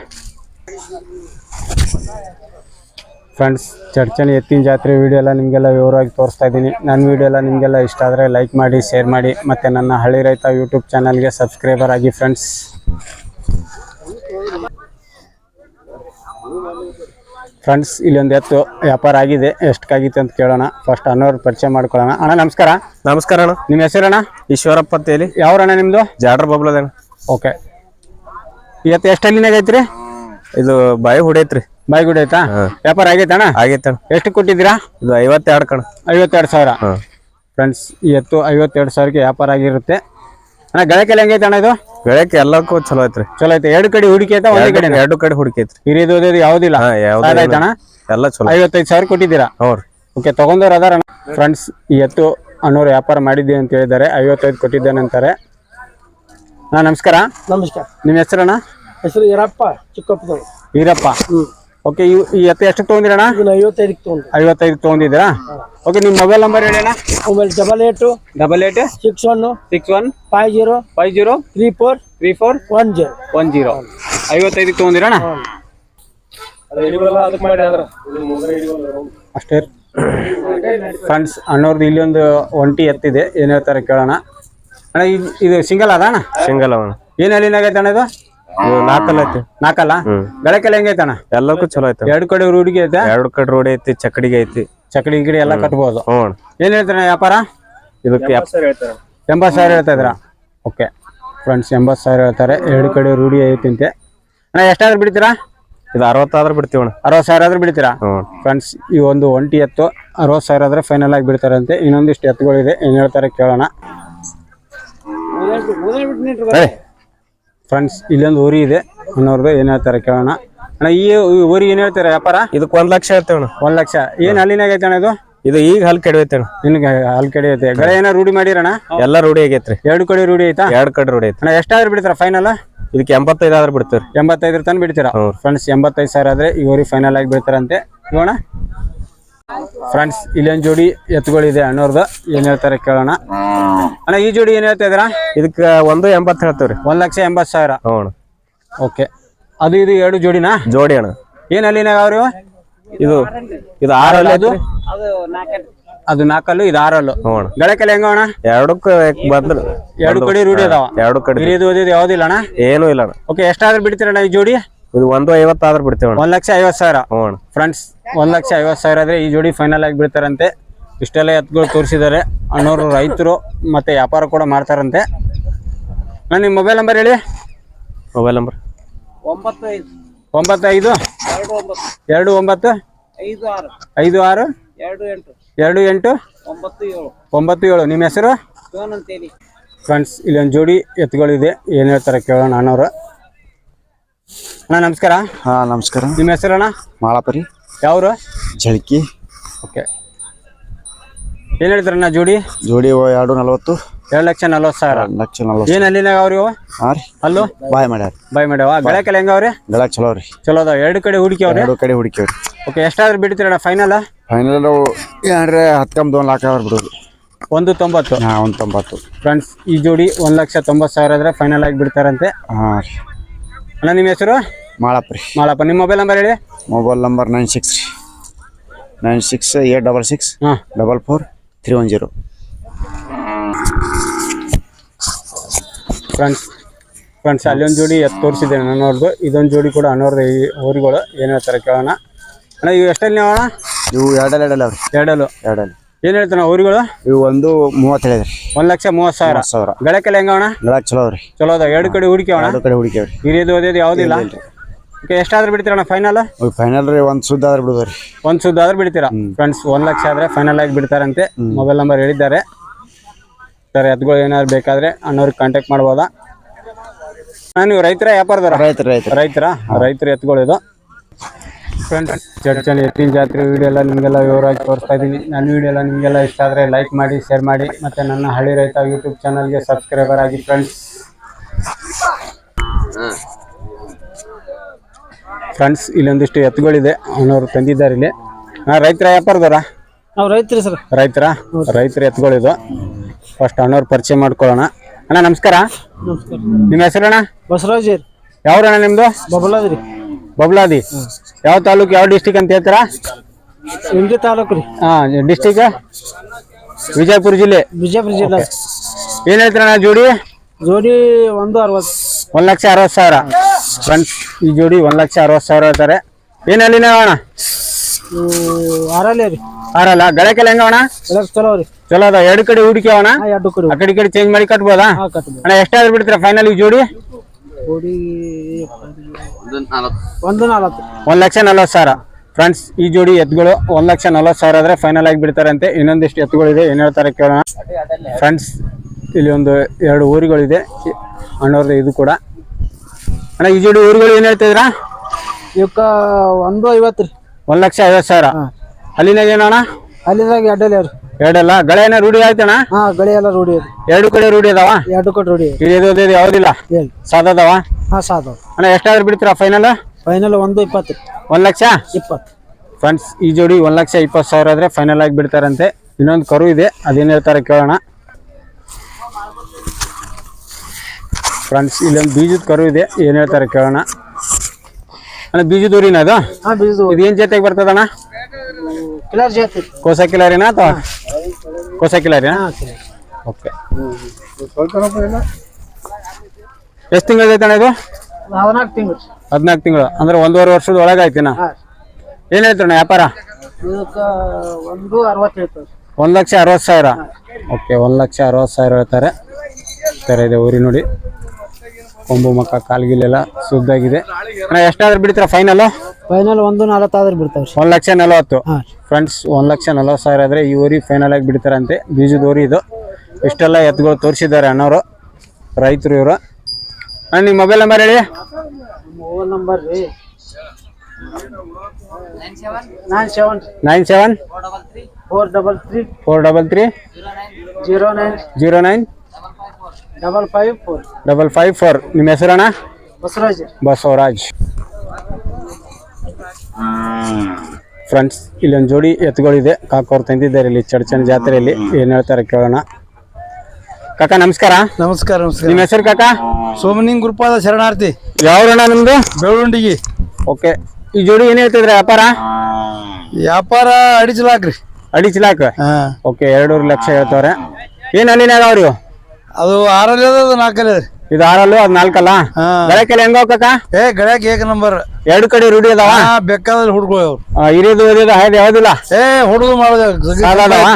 ಫ್ರೆಂಡ್ಸ್ ಚರ್ಚನೆ ಎತ್ತಿನ ಜಾತ್ರೆ ವಿಡಿಯೋ ಎಲ್ಲ ನಿಮಗೆಲ್ಲ ವಿವರವಾಗಿ ತೋರಿಸ್ತಾ ಇದ್ದೀನಿ. ನನ್ನ ವಿಡಿಯೋ ಎಲ್ಲ ನಿಮಗೆಲ್ಲ ಇಷ್ಟ ಆದರೆ ಲೈಕ್ ಮಾಡಿ ಶೇರ್ ಮಾಡಿ ಮತ್ತು ನನ್ನ ಹಳ್ಳಿ ರೈತ ಯೂಟ್ಯೂಬ್ ಚಾನಲ್ಗೆ ಸಬ್ಸ್ಕ್ರೈಬರ್ ಆಗಿ ಫ್ರೆಂಡ್ಸ್ ಫ್ರೆಂಡ್ಸ್ ಇಲ್ಲೊಂದು ಎತ್ತು ವ್ಯಾಪಾರ ಆಗಿದೆ. ಎಷ್ಟಕ್ಕಾಗಿತ್ತು ಅಂತ ಕೇಳೋಣ. ಫಸ್ಟ್ ಅನ್ನೋರು ಪರಿಚಯ ಮಾಡ್ಕೊಳ್ಳೋಣ. ಅಣ್ಣ ನಮಸ್ಕಾರ. ನಮಸ್ಕಾರ ಅಣ್ಣ. ನಿಮ್ಮ ಹೆಸರಣ್ಣ? ಈಶ್ವರಪ್ಪ ಅಂತೇಳಿ ಯಾವ್ರಣ್ಣ ನಿಮ್ಮದು ಜಾಡ್ರ ಬಬ್ಲದಣ್ಣ ಓಕೆ ಇವತ್ತು ಎಷ್ಟು ಅಲ್ಲಿನಾಗ ಐತ್ರಿ? ಇದು ಬಾಯಿ ಹುಡೈತ್ರಿ ಬಾಯಿ ಗುಡಿ ಆಯ್ತಾ ವ್ಯಾಪಾರ ಆಗೈತಣ್ಣ ಆಗೈತಣ್ಣ ಎಷ್ಟು ಕೊಟ್ಟಿದ್ದೀರಾ? ಇದು ಐವತ್ತೆರಡು ಕಣ. ಐವತ್ತೆರಡು ಸಾವಿರ. ಫ್ರೆಂಡ್ಸ್ ಇವತ್ತು ಐವತ್ತೆರಡು ಸಾವಿರಕ್ಕೆ ವ್ಯಾಪಾರ ಆಗಿರುತ್ತೆ. ಅಣ್ಣ ಗಳಕೆಲ್ಲ ಹೆಂಗೈತೆ ಅಣ್ಣ ಇದು? ಬೆಳಗ್ಗೆ ಎಲ್ಲಕ್ಕೂ ಚಲೋ ಐತ್ರಿ. ಚಲೋ ಐತೆ ಎರಡು ಕಡೆ ಹುಡುಕಿ ಐತೆ? ಒಂದೇ ಕಡೆ ಎರಡು ಕಡೆ ಹುಡುಕೈತ್ರಿ ಹಿರಿಯದು ಓದೋದು ಯಾವುದಿಲ್ಲ ಹಾ ಯಾವ್ದು ಸಾಲ ಆಯ್ತಣ್ಣ? ಎಲ್ಲ ಚಲೋ. ಐವತ್ತೈದು ಸಾವಿರ ಕೊಟ್ಟಿದ್ದೀರಾ? ಹ್ಞೂ ರೀ ಓಕೆ ತಗೊಂಡವ್ರು ಅದಾರ ಫ್ರೆಂಡ್ಸ್ ಎತ್ತು ಅನ್ನೋರು ವ್ಯಾಪಾರ ಮಾಡಿದ್ದೀವಿ ಅಂತ ಹೇಳಿದ್ದಾರೆ. ಐವತ್ತೈದು ಕೊಟ್ಟಿದ್ದೇನೆ ಅಂತಾರೆ. ನಾ ನಮಸ್ಕಾರ. ನಮಸ್ಕಾರ. ನಿಮ್ಮ ಹೆಸರಣ್ಣ? ಹೆಸರು ಈರಪ್ಪ ಚಿಕ್ಕಪ್ಪದವ್ರು. ವೀರಪ್ಪ ಓಕೆ ಈ ಈ ಎತ್ತ ಎಷ್ಟು ತೊಗೊಂಡಿರಣ್ಣ? ಇದನ್ನ ಐವತ್ತೈದಕ್ಕೆ ತೊಗೊಂಡು. ಐವತ್ತೈದಕ್ಕೆ ತೊಗೊಂಡಿದ್ದೀರಾ? ಓಕೆ ನಿಮ್ಮ ಮೊಬೈಲ್ ನಂಬರ್ ಹೇಳಿ ಅಣ್ಣ. ಆಮೇಲೆ double eight double eight six one six one five zero five zero three four three four one zero one zero ಐವತ್ತೈದಕ್ಕೆ ತೊಗೊಂಡಿರಣ್ಣ? ಅಷ್ಟೇ. ಫ್ರೆಂಡ್ಸ್ ಅಣ್ಣವ್ರದ್ದು ಇಲ್ಲಿ ಒಂದು ಒಂಟಿ ಎತ್ತಿದೆ. ಏನು ಹೇಳ್ತಾರೆ ಕೇಳೋಣ. ಅಣ್ಣ ಇದು ಇದು ಸಿಂಗಲ್ ಅದ ಅಣ್ಣ? ಸಿಂಗಲ್ ಅವಣ ಏನು ಅಲ್ಲಿನಾಗೈತೆ ಅಣ್ಣ ಇದು? ನಾಲ್ಕಲ್ಲ ಐತಿ. ನಾಲ್ಕಲ್ಲ. ಬೆಳಕೆಲ್ಲ ಹೆಂಗೈತೆ ಅಣ್ಣ ಎಲ್ಲಕ್ಕೂ ಚಲೋ ಐತೆ. ಎರಡು ಕಡೆ ರೂಢಿಗೆ ಐತೆ? ಎರಡು ಕಡೆ ರೋಡ್ ಐತಿ ಚಕಡಿಗೆ ಐತಿ. ಚಕಡಿ ಗಿಡಿ ಎಲ್ಲ ಕಟ್ಬೋದು. ಹ್ಞೂ ಏನು ಹೇಳ್ತಾರೆ ವ್ಯಾಪಾರ? ಇದಕ್ಕೆ ಎಂಬತ್ ಎಂಬತ್ತು ಸಾವಿರ ಹೇಳ್ತಾ ಇದ್ರ ಓಕೆ. ಫ್ರೆಂಡ್ಸ್ ಎಂಬತ್ತು ಸಾವಿರ ಹೇಳ್ತಾರೆ. ಎರಡು ಕಡೆ ರೂಢಿ ಐತಿ ಅಣ್ಣ ಎಷ್ಟಾದ್ರೂ ಬಿಡ್ತೀರಾ? ಇದು ಅರವತ್ತಾದ್ರೂ ಬಿಡ್ತೀವಿ ಅಣ್ಣ. ಅರವತ್ತು ಸಾವಿರ ಆದ್ರೂ ಬಿಡ್ತೀರಾ? ಫ್ರೆಂಡ್ಸ್ ಈ ಒಂದು ಒಂಟಿ ಎತ್ತು ಅರವತ್ತು ಸಾವಿರ ಆದ್ರೆ ಫೈನಲ್ ಆಗಿ ಬಿಡ್ತಾರಂತೆ. ಇನ್ನೊಂದಿಷ್ಟು ಎತ್ತುಗಳಿದೆ. ಏನು ಹೇಳ್ತಾರೆ ಕೇಳೋಣ. ಫ್ರೆಂಡ್ಸ್ ಇಲ್ಲೊಂದು ಊರಿ ಇದೆ. ಅನ್ನೋರ್ದು ಏನ್ ಹೇಳ್ತಾರೆ ಕೇಳೋಣ. ಅಣ್ಣ ಈ ಈ ಊರಿ ಏನು ಹೇಳ್ತಾರೆ ವ್ಯಾಪಾರ? ಇದಕ್ ಒಂದ್ ಲಕ್ಷ ಹೇಳ್ತೇವೆ ಒಂದ್ ಲಕ್ಷ. ಏನು ಅಲ್ಲಿನಾಗ ಐತೆ ಅಣ್ಣ ಇದು? ಇದು ಈಗ ಹಲ್ ಕೆಡವೈತೆ ಅಣ್ಣ. ನಿನ್ಗೆ ಹಲ್ ಕೆಡಿಯತ್ತೆ ಗಳೆ ಏನೋ ರೂಢಿ ಮಾಡಿರಣ್ಣ? ಎಲ್ಲ ರೂಢಿ ಆಗೈತ್ರಿ. ಎರಡು ಕಡೆ ರೂಢಿ ಐತಾ ಎರಡು ಕಡೆ ರೂಢಿ ಐತೆ ಅಣ್ಣ ಎಷ್ಟಾದ್ರೂ ಬಿಡ್ತಾರ ಫೈನಲ್ ಇದಕ್ಕೆ ಎಂಬತ್ತೈದು ಆದ್ರೆ ಬಿಡ್ತಾರೆ ಎಂಬತ್ತೈದ್ರ ತನಕ ಬಿಡ್ತೀರಾ. ಫ್ರೆಂಡ್ಸ್ ಎಂಬತ್ತೈದು ಸಾವಿರ ಆದ್ರೆ ಈ ಊರಿಗೆ ಫೈನಲ್ ಆಗಿ ಬಿಡ್ತಾರಂತೆ ಇಗೋಣ ಫ್ರೆಂಡ್ಸ್ ಇಲ್ಲೊಂದು ಜೋಡಿ ಎತ್ತುಗಳಿದೆ ಅಣ್ಣವ್ರದ್ದು ಏನ್ ಹೇಳ್ತಾರೆ ಕೇಳೋಣ. ಅಣ್ಣ ಈ ಜೋಡಿ ಏನ್ ಹೇಳ್ತಾ ಇದ್ರ ಇದಕ್ಕೆ ಒಂದು ಎಂಬತ್ತು ಹೇಳ್ತೇವ್ರಿ. ಒಂದ್ ಲಕ್ಷ ಎಂಬತ್ತು ಸಾವಿರ. ಹ್ಞೂ ಓಕೆ. ಅದು ಇದು ಎರಡು ಜೋಡಿನಾ? ಜೋಡಿ ಅಣ್ಣ. ಏನ್ ಅಲ್ಲಿನಾಗ ಅವ್ರಿ? ಇದು ಇದು ಆರಲ್ಲ ಅದು? ಅದು ನಾಲ್ಕಲ್ಲು ಇದು ಆರಲ್ಲು. ಹ್ಞೂ ಅಣ್ಣ ಗಳಕ್ಕೆಲ್ಲ ಹೆಂಗ ಅಣ್ಣ ಎರಡಕ್ಕೆ ಬಂದ್ರು. ಎರಡು ಕಡೆ ರೂಢಿ ಅದಾವ? ಎರಡು ಕಡೆ. ಯಾವ್ದಿಲ್ಲ ಅಣ್ಣ ಏನೂ ಇಲ್ಲ ಅಣ್ಣ ಓಕೆ ಎಷ್ಟಾದ್ರೂ ಬಿಡ್ತೀರಣ್ಣ ಈ ಜೋಡಿ? ಇದು ಒಂದು ಐವತ್ತಾದ್ರೆ ಬಿಡ್ತೀವಿ ಒಂದ್ ಲಕ್ಷ ಐವತ್ತು ಸಾವಿರ. ಹ್ಞೂ ಫ್ರೆಂಡ್ಸ್ ಒಂದ್ ಲಕ್ಷ ಐವತ್ತು ಸಾವಿರ ಆದ್ರೆ ಈ ಜೋಡಿ ಫೈನಲ್ ಆಗಿ ಬಿಡ್ತಾರಂತೆ. ಇಷ್ಟೆಲ್ಲ ಎತ್ತುಗಳು ತೋರಿಸಿದ್ದಾರೆ. ಅಣ್ಣವರು ರೈತರು ಮತ್ತೆ ವ್ಯಾಪಾರ ಕೂಡ ಮಾಡ್ತಾರಂತೆ. ನಾನು ನಿಮ್ಮ ಮೊಬೈಲ್ ನಂಬರ್ ಹೇಳಿ. ಮೊಬೈಲ್ ನಂಬರ್ ಒಂಬತ್ತು ಐದು ಎರಡು ಒಂಬತ್ತು. ಐದು ಆರು. ಎರಡು ಎಂಟು. ಒಂಬತ್ತು ಏಳು. ನಿಮ್ಮ ಹೆಸರು? ಫ್ರೆಂಡ್ಸ್ ಇಲ್ಲೊಂದು ಜೋಡಿ ಎತ್ತುಗಳಿದೆ ಏನು ಹೇಳ್ತಾರೆ ಕೇಳೋಣ ಅಣ್ಣವರು. ಅಣ್ಣ ನಮಸ್ಕಾರ. ಹಾ ನಮಸ್ಕಾರ. ನಿಮ್ಮ ಹೆಸರಣ್ಣ ಮಾಳಪರಿ. ಯಾವ್ರು? ಜಳಕಿ. ಓಕೆ. ಏನ್ ಹೇಳ್ತಾರಣ್ಣ ಜೋಡಿ? ಜೋಡಿ ಎರಡು ನಲವತ್ತು. ಎರಡು ಲಕ್ಷ ನಲ್ವತ್ತು ಸಾವಿರ. ಲಕ್ಷ ನಲವತ್ತು. ಏನ್ ಅಲ್ಲಿನಾಗ ಅವ್ರಿ? ಹಾಂ ರೀ. ಅಲ್ಲೂ? ಬಾಯ್ ಮಾಡ್ಯಾರ. ಬಾಯ್ ಮಾಡ್ಯಾವ. ಗಳಕ್ಕೆಲ್ಲ ಹೆಂಗವ್ರಿ ಗಳ ಚಲೋ ರೀ ಚಲೋ ಅದಾವ. ಎರಡು ಕಡೆ ಹುಡುಕಿ ಅವ್ರಿ? ಎರಡು ಕಡೆ ಹುಡುಕ್ಯಾವ್ರಿ ಓಕೆ ಎಷ್ಟಾದ್ರೂ ಬಿಡ್ತೀರಣ್ಣ ಫೈನಲ್ ಫೈನಲ್ ಏನ್ರಿ ಹತ್ಕೊಂಬ ಒಂದು ಲಾಕ್ ಅವ್ರು ಬಿಡೋದು. ಒಂದು ತೊಂಬತ್ತು. ಹಾಂ ಒಂದು ತೊಂಬತ್ತು. ಫ್ರೆಂಡ್ಸ್ ಈ ಜೋಡಿ ಒಂದು ಲಕ್ಷ ತೊಂಬತ್ತು ಸಾವಿರ ಆದ್ರೆ ಫೈನಲ್ ಆಗಿ ಬಿಡ್ತಾರಂತೆ. ಹಾಂ ರೀ. ಅಣ್ಣ ನಿಮ್ಮ ಹೆಸರು? ಮಾಳಪ್ಪ ರೀ. ಮಾಳಪ್ಪ ನಿಮ್ಮ ಮೊಬೈಲ್ ನಂಬರ್ ಹೇಳಿ. ಮೊಬೈಲ್ ನಂಬರ್ ನೈನ್ ಸಿಕ್ಸ್ ರೀ. Nine six eight double six ಹಾಂ. Double four three one zero friends friends ಅಲ್ಲೊಂದು ಜೋಡಿ ಎತ್ತು ನಾನು ನನ್ನವ್ರದ್ದು ಇದೊಂದು ಜೋಡಿ ಕೂಡ ಅನ್ನೋರ್ದು ಈ ಊರುಗಳು. ಏನು ಹೇಳ್ತಾರೆ ಕೇಳೋಣ. ಅಣ್ಣ ಇವು ಎಷ್ಟಲ್ಲಿ ಅಣ್ಣ? ಇವು ಎರಡಲ್ಲಿ ಎರಡಲ್ಲ ಅವ್ರಿ. ಎರಡಲ್ಲು. ಎರಡಲ್ಲ. ಏನು ಹೇಳ್ತಾನ ಅವ್ರಿಗಳು? ಇವು ಒಂದು ಮೂವತ್ತು ಹೇಳಿದ್ರಿ. ಒಂದು ಲಕ್ಷ ಮೂವತ್ ಸಾವಿರ. ಸಾವಿರ. ಗಳಕ್ಕೆಲ್ಲ ಹೆಂಗವಣ ಗಳ ಚಲೋ ರೀ ಚಲೋ ಅದ. ಎರಡು ಕಡೆ ಹುಡುಕಿ ಅಣ್ಣ? ಎರಡು ಕಡೆ ಹುಡುಕ್ಯಾವ್ರಿ ಹಿರಿಯದು ಓದೋದು ಯಾವುದಿಲ್ಲ ಎಷ್ಟಾದ್ರೂ ಬಿಡ್ತೀರಣ್ಣ ಫೈನಲ್ ಫೈನಲ್ ರೀ ಒಂದು ಸುದ್ದ ಆದ್ರೆ ಬಿಡೋದ್ರಿ ಒಂದ್ ಸುದ್ದ ಆದ್ರೆ ಬಿಡ್ತೀರಾ? ಫ್ರೆಂಡ್ಸ್ ಒಂದ್ ಲಕ್ಷ ಆದ್ರೆ ಫೈನಲ್ ಆಗಿ ಬಿಡ್ತಾರಂತೆ. ಮೊಬೈಲ್ ನಂಬರ್ ಹೇಳಿದ್ದಾರೆ. ಸರ್ ಎತ್ಗಳು ಏನಾದ್ರು ಬೇಕಾದ್ರೆ ಅಣ್ಣವ್ರಿಗೆ ಕಾಂಟ್ಯಾಕ್ಟ್ ಮಾಡ್ಬೋದಾ? ನಾನು ನೀವು ರೈತರ ವ್ಯಾಪಾರದ ರೈತ ರೈತ ರೈತರ? ರೈತರ ಎತ್ಗಳು ಇದು. ಫ್ರೆಂಡ್ಸ್ ಚರ್ಚಲ್ಲಿ ಎತ್ತಿನ ಜಾತ್ರೆ ವಿಡಿಯೋ ಎಲ್ಲ ನಿಮಗೆಲ್ಲ ವಿವರವಾಗಿ ತೋರಿಸ್ತಾ ಇದ್ದೀನಿ. ನನ್ನ ವಿಡಿಯೋ ಎಲ್ಲ ನಿಮಗೆಲ್ಲ ಇಷ್ಟ ಆದರೆ ಲೈಕ್ ಮಾಡಿ ಶೇರ್ ಮಾಡಿ ಮತ್ತು ನನ್ನ ಹಳ್ಳಿ ರೈತ ಯೂಟ್ಯೂಬ್ ಚಾನಲ್ಗೆ ಸಬ್ಸ್ಕ್ರೈಬರ್ ಆಗಿ ಫ್ರೆಂಡ್ಸ್ ಫ್ರೆಂಡ್ಸ್ ಇಲ್ಲೊಂದಿಷ್ಟು ಎತ್ತುಗಳಿದೆ. ಅವನವರು ತಂದಿದ್ದಾರೆ ಇಲ್ಲಿ. ಹಾಂ ರೈತರ ವ್ಯಾಪಾರದವರ? ನಾವು ರೈತರು ಸರ್. ರೈತರ? ರೈತರ ಎತ್ತುಗಳಿದು. ಫಸ್ಟ್ ಅಣ್ಣವ್ರು ಪರಿಚಯ ಮಾಡ್ಕೊಳ್ಳೋಣ. ಅಣ್ಣ ನಮಸ್ಕಾರ. ನಮಸ್ಕಾರ. ನಿಮ್ಮ ಹೆಸರಣ್ಣ? ಬಸವರಾಜ್ ಯಾವ್ರಣ್ಣ ನಿಮ್ಮದು ಬಬಲಾದ್ರಿ. ಬಬ್ಲಾದಿ? ಯಾವ ತಾಲೂಕು ಯಾವ ಡಿಸ್ಟಿಕ್ ಅಂತ ಹೇಳ್ತೀರಾ? ಇಂಡಿ ತಾಲೂಕು ರೀ. ಹಾಂ ಡಿಸ್ಟಿಕ್ ವಿಜಯಪುರ ಜಿಲ್ಲೆ? ವಿಜಯಪುರ ಜಿಲ್ಲೆ. ಏನ್ ಹೇಳ್ತೀರಣ್ಣ ಜೋಡಿ? ಜೋಡಿ ಒಂದು ಅರವತ್ತು. ಒಂದ್ ಲಕ್ಷ ಅರವತ್ತು ಸಾವಿರ. ಫ್ರೆಂಡ್ಸ್ ಈ ಜೋಡಿ ಒಂದ್ ಲಕ್ಷ ಅರವತ್ತು ಸಾವಿರ ಹೇಳ್ತಾರೆ. ಏನ್ ಅಲ್ಲಿನ ಅಣ್ಣ? ಆರಲ್ಲೇ ರೀ. ಆರಲ್ಲ? ಗಳಕ್ಕೆಲ್ಲ ಹೆಂಗ ಅಣ್ಣ? ಚಲೋ ರೀ. ಚಲೋ ಅದ. ಎರಡು ಕಡೆ ಹೂಡಿಕೆ ಅಣ್ಣ? ಎರಡು ಕಡೆ ಆ ಕಡೆ ಈ ಕಡೆ ಚೇಂಜ್ ಮಾಡಿ ಕಟ್ಬೋದಾ? ಹಾಂ ಕಟ್ಬೋದು. ಅಣ್ಣ ಎಷ್ಟಾದ್ರು ಬಿಡ್ತೀರಾ ಫೈನಲ್ ಈ ಜೋಡಿ? ಒಂದು ನಲವತ್ತು ಒಂದು ಲಕ್ಷ ನಲವತ್ತು ಸಾವಿರ. ಫ್ರೆಂಡ್ಸ್ ಈ ಜೋಡಿ ಎತ್ತುಗಳು ಒಂದು ಲಕ್ಷ ನಲ್ವತ್ತು ಸಾವಿರ ಆದರೆ ಫೈನಲ್ ಆಗಿ ಬಿಡ್ತಾರಂತೆ. ಇನ್ನೊಂದಿಷ್ಟು ಎತ್ತುಗಳಿದೆ. ಏನು ಹೇಳ್ತಾರೆ ಕೇಳೋಣ. ಫ್ರೆಂಡ್ಸ್ ಇಲ್ಲಿ ಒಂದು ಎರಡು ಊರುಗಳಿದೆ. ಇದೆ ಅಣ್ಣವ್ರದ್ದು ಇದು ಕೂಡ. ಅಣ್ಣ ಈ ಜೋಡಿ ಊರುಗಳು ಏನು ಹೇಳ್ತಿದ್ರಾ ಇವಕ್ಕ ಒಂದು ಐವತ್ತು ರೀ. ಒಂದು ಲಕ್ಷ ಐವತ್ತು ಸಾವಿರ. ಅಲ್ಲಿನಾಗ ಏನಣ್ಣ ಅಲ್ಲಿನಾಗ ಎರಡಲ್ಲೇ ರೀ ಎರಡಲ್ಲ? ಗಳೆ ಏನೋ ರೂಢಿ ಆಯ್ತಣ್ಣ? ಹಾಂ ಗಳಿ ಎಲ್ಲ ರೂಢಿ ಎರಡು ಕಡೆ ರೂಢಿ ಅದಾವ? ಎರಡು ಕಡೆ ರೂಢಿ ಇದು. ಇದು ಯಾವುದಿಲ್ಲ? ಹೇಳಿ ಸಾದದವ ಹಾ ಅಣ್ಣ ಎಷ್ಟಾದ್ರೂ ಬಿಡ್ತೀರಾ ಫೈನಲ್ ಫೈನಲ್ ಒಂದು ಇಪ್ಪತ್ತು. ಒಂದ್ ಒಂದು ಲಕ್ಷ? ಇಪ್ಪತ್ತು. ಫ್ರೆಂಡ್ಸ್ ಈ ಜೋಡಿ ಒಂದ್ ಲಕ್ಷ ಇಪ್ಪತ್ತು ಸಾವಿರ ಆದ್ರೆ ಫೈನಲ್ ಆಗಿ ಬಿಡ್ತಾರಂತೆ. ಇನ್ನೊಂದು ಕರು ಇದೆ. ಅದೇನ್ ಹೇಳ್ತಾರೆ ಕೇಳೋಣ. ಫ್ರೆಂಡ್ಸ್ ಇಲ್ಲೊಂದು ಬೀಜದ ಕರು ಇದೆ. ಏನ್ ಹೇಳ್ತಾರೆ ಕೇಳೋಣ. ಅಣ್ಣ ಬೀಜದ ಊರಿನ ಅದು? ಹಾಂ ಬೀಜ ಇದು ಏನು ಜೊತೆಗೆ ಬರ್ತದಣ್ಣ? ಕಿಲರ್ ಜೊತೆ ಕೋಸ ಕಿಲಾರಿನ ಅಥವಾ? ಕೋಸ ಕಿಲಾರಿನಾ ಓಕೆ ಎಷ್ಟು ತಿಂಗಳು ಐತಣ್ಣ ಇದು? ಹದಿನಾಲ್ಕು ತಿಂಗಳು. ಹದಿನಾಲ್ಕು ತಿಂಗಳು. ಅಂದ್ರೆ ಒಂದೂವರೆ ವರ್ಷದ ಒಳಗೆ ಆಯ್ತಿನ? ಏನು ಹೇಳ್ತಾರಣ್ಣ ವ್ಯಾಪಾರ? ಒಂದ್ ಒಂದು ಅರವತ್ತು ಹೇಳ್ತಾರೆ ಒಂದು ಲಕ್ಷ ಅರವತ್ತು ಸಾವಿರ. ಓಕೆ ಒಂದು ಲಕ್ಷ ಅರವತ್ತು ಸಾವಿರ ಹೇಳ್ತಾರೆ. ಸರಿ ಇದೆ ಊರಿ ನೋಡಿ. ಕೊಂಬು ಮಕ್ಕ ಕಾಲ್ಗಿಲೆಲ್ಲ ಸುದ್ದಾಗಿದೆ. ಅಣ್ಣ ಎಷ್ಟಾದ್ರೂ ಬಿಡ್ತೀರಾ ಫೈನಲ್ ಫೈನಲ್ ಒಂದು ನಲವತ್ತಾದ್ರೂ ಬಿಡ್ತಾರೆ ರೀ ಒಂದು ಲಕ್ಷ ನಲವತ್ತು. ಹಾಂ. ಫ್ರೆಂಡ್ಸ್ ಒಂದು ಲಕ್ಷ ನಲವತ್ತು ಸಾವಿರ ಆದರೆ ಈ ಊರಿಗೆ ಫೈನಲ್ ಆಗಿ ಬಿಡ್ತಾರಂತೆ. ಬೀಜದ ಊರಿ ಇದು. ಇಷ್ಟೆಲ್ಲ ಎತ್ತುಗಳು ತೋರಿಸಿದ್ದಾರೆ ಅಣ್ಣವರು ರೈತರು ಇವರು. ಅಣ್ಣ ನಿಮ್ಮ ಮೊಬೈಲ್ ನಂಬರ್ ಹೇಳಿ. ಮೊಬೈಲ್ ನಂಬರ್ ರೀ. Nine seven nine seven four double three four double three zero nine zero nine double five four double five four ನಿಮ್ಮ ಹೆಸರಣ್ಣ ಬಸವರಾಜ್. ಬಸವರಾಜ್. ಫ್ರೆಂಡ್ಸ್ ಇಲ್ಲೊಂದು ಜೋಡಿ ಎತ್ತುಗಳಿದೆ. ಕಾಕೋರು ತಂದಿದ್ದಾರೆ ಇಲ್ಲಿ ಚಡ್ಚನ್ ಜಾತ್ರೆಯಲ್ಲಿ. ಏನು ಹೇಳ್ತಾರೆ ಕೇಳೋಣ. ಕಾಕ ನಮಸ್ಕಾರ. ನಮಸ್ಕಾರ ನಮಸ್ಕಾರ. ನಿಮ್ಮ ಹೆಸರು ಕಾಕ? ಸೋಮನಿಂಗ್ ಗುರುಪಾದ ಶರಣಾರ್ಥಿ. ಯಾವ್ರಣ್ಣ ನಿಮ್ದು? ಬೆಳ್ಳುಂಡಿಗಿ. ಓಕೆ ಈ ಜೋಡಿ ಏನು ಹೇಳ್ತಿದ್ರೆ ವ್ಯಾಪಾರ? ವ್ಯಾಪಾರ ಅಡಿಚಲಾಕ್ರಿ. ಅಡಿ ಚಿಲಾಕ್ ಓಕೆ ಎರಡೂರು ಲಕ್ಷ ಹೇಳ್ತವ್ರೆ. ಏನು ಅಲ್ಲಿನ ಅವ್ರಿ? ಅದು ಆರಲ್ಲಿ ಅದ ನಾಲ್ಕಲ್ಲಿ ಅದ ಇದು ಆರಲ್ಲು ಅದು ನಾಲ್ಕಲ್ಲ? ಹಾ. ಬೆಳಕೆಲ್ಲ ಹೆಂಗೋ ಕಾಕ ಏ ಗಡ್ಯಾಕ ಏಕ ನಂಬರ್ ಎರಡು ಕಡೆ ರೂಢಿ ಅದಾವ? ಹಾ ಬೇಕಾದ್ರೆ ಹುಡ್ಕೊಳ್ಳಿ ಅವ್ರು. ಆ, ಹಿರಿದು ಹಾಯ್ದು ಯಾವುದಿಲ್ಲ? ಏ ಹುಡುಗ ಮಾಡೋದ ಸಾಲ ಅದಾವ?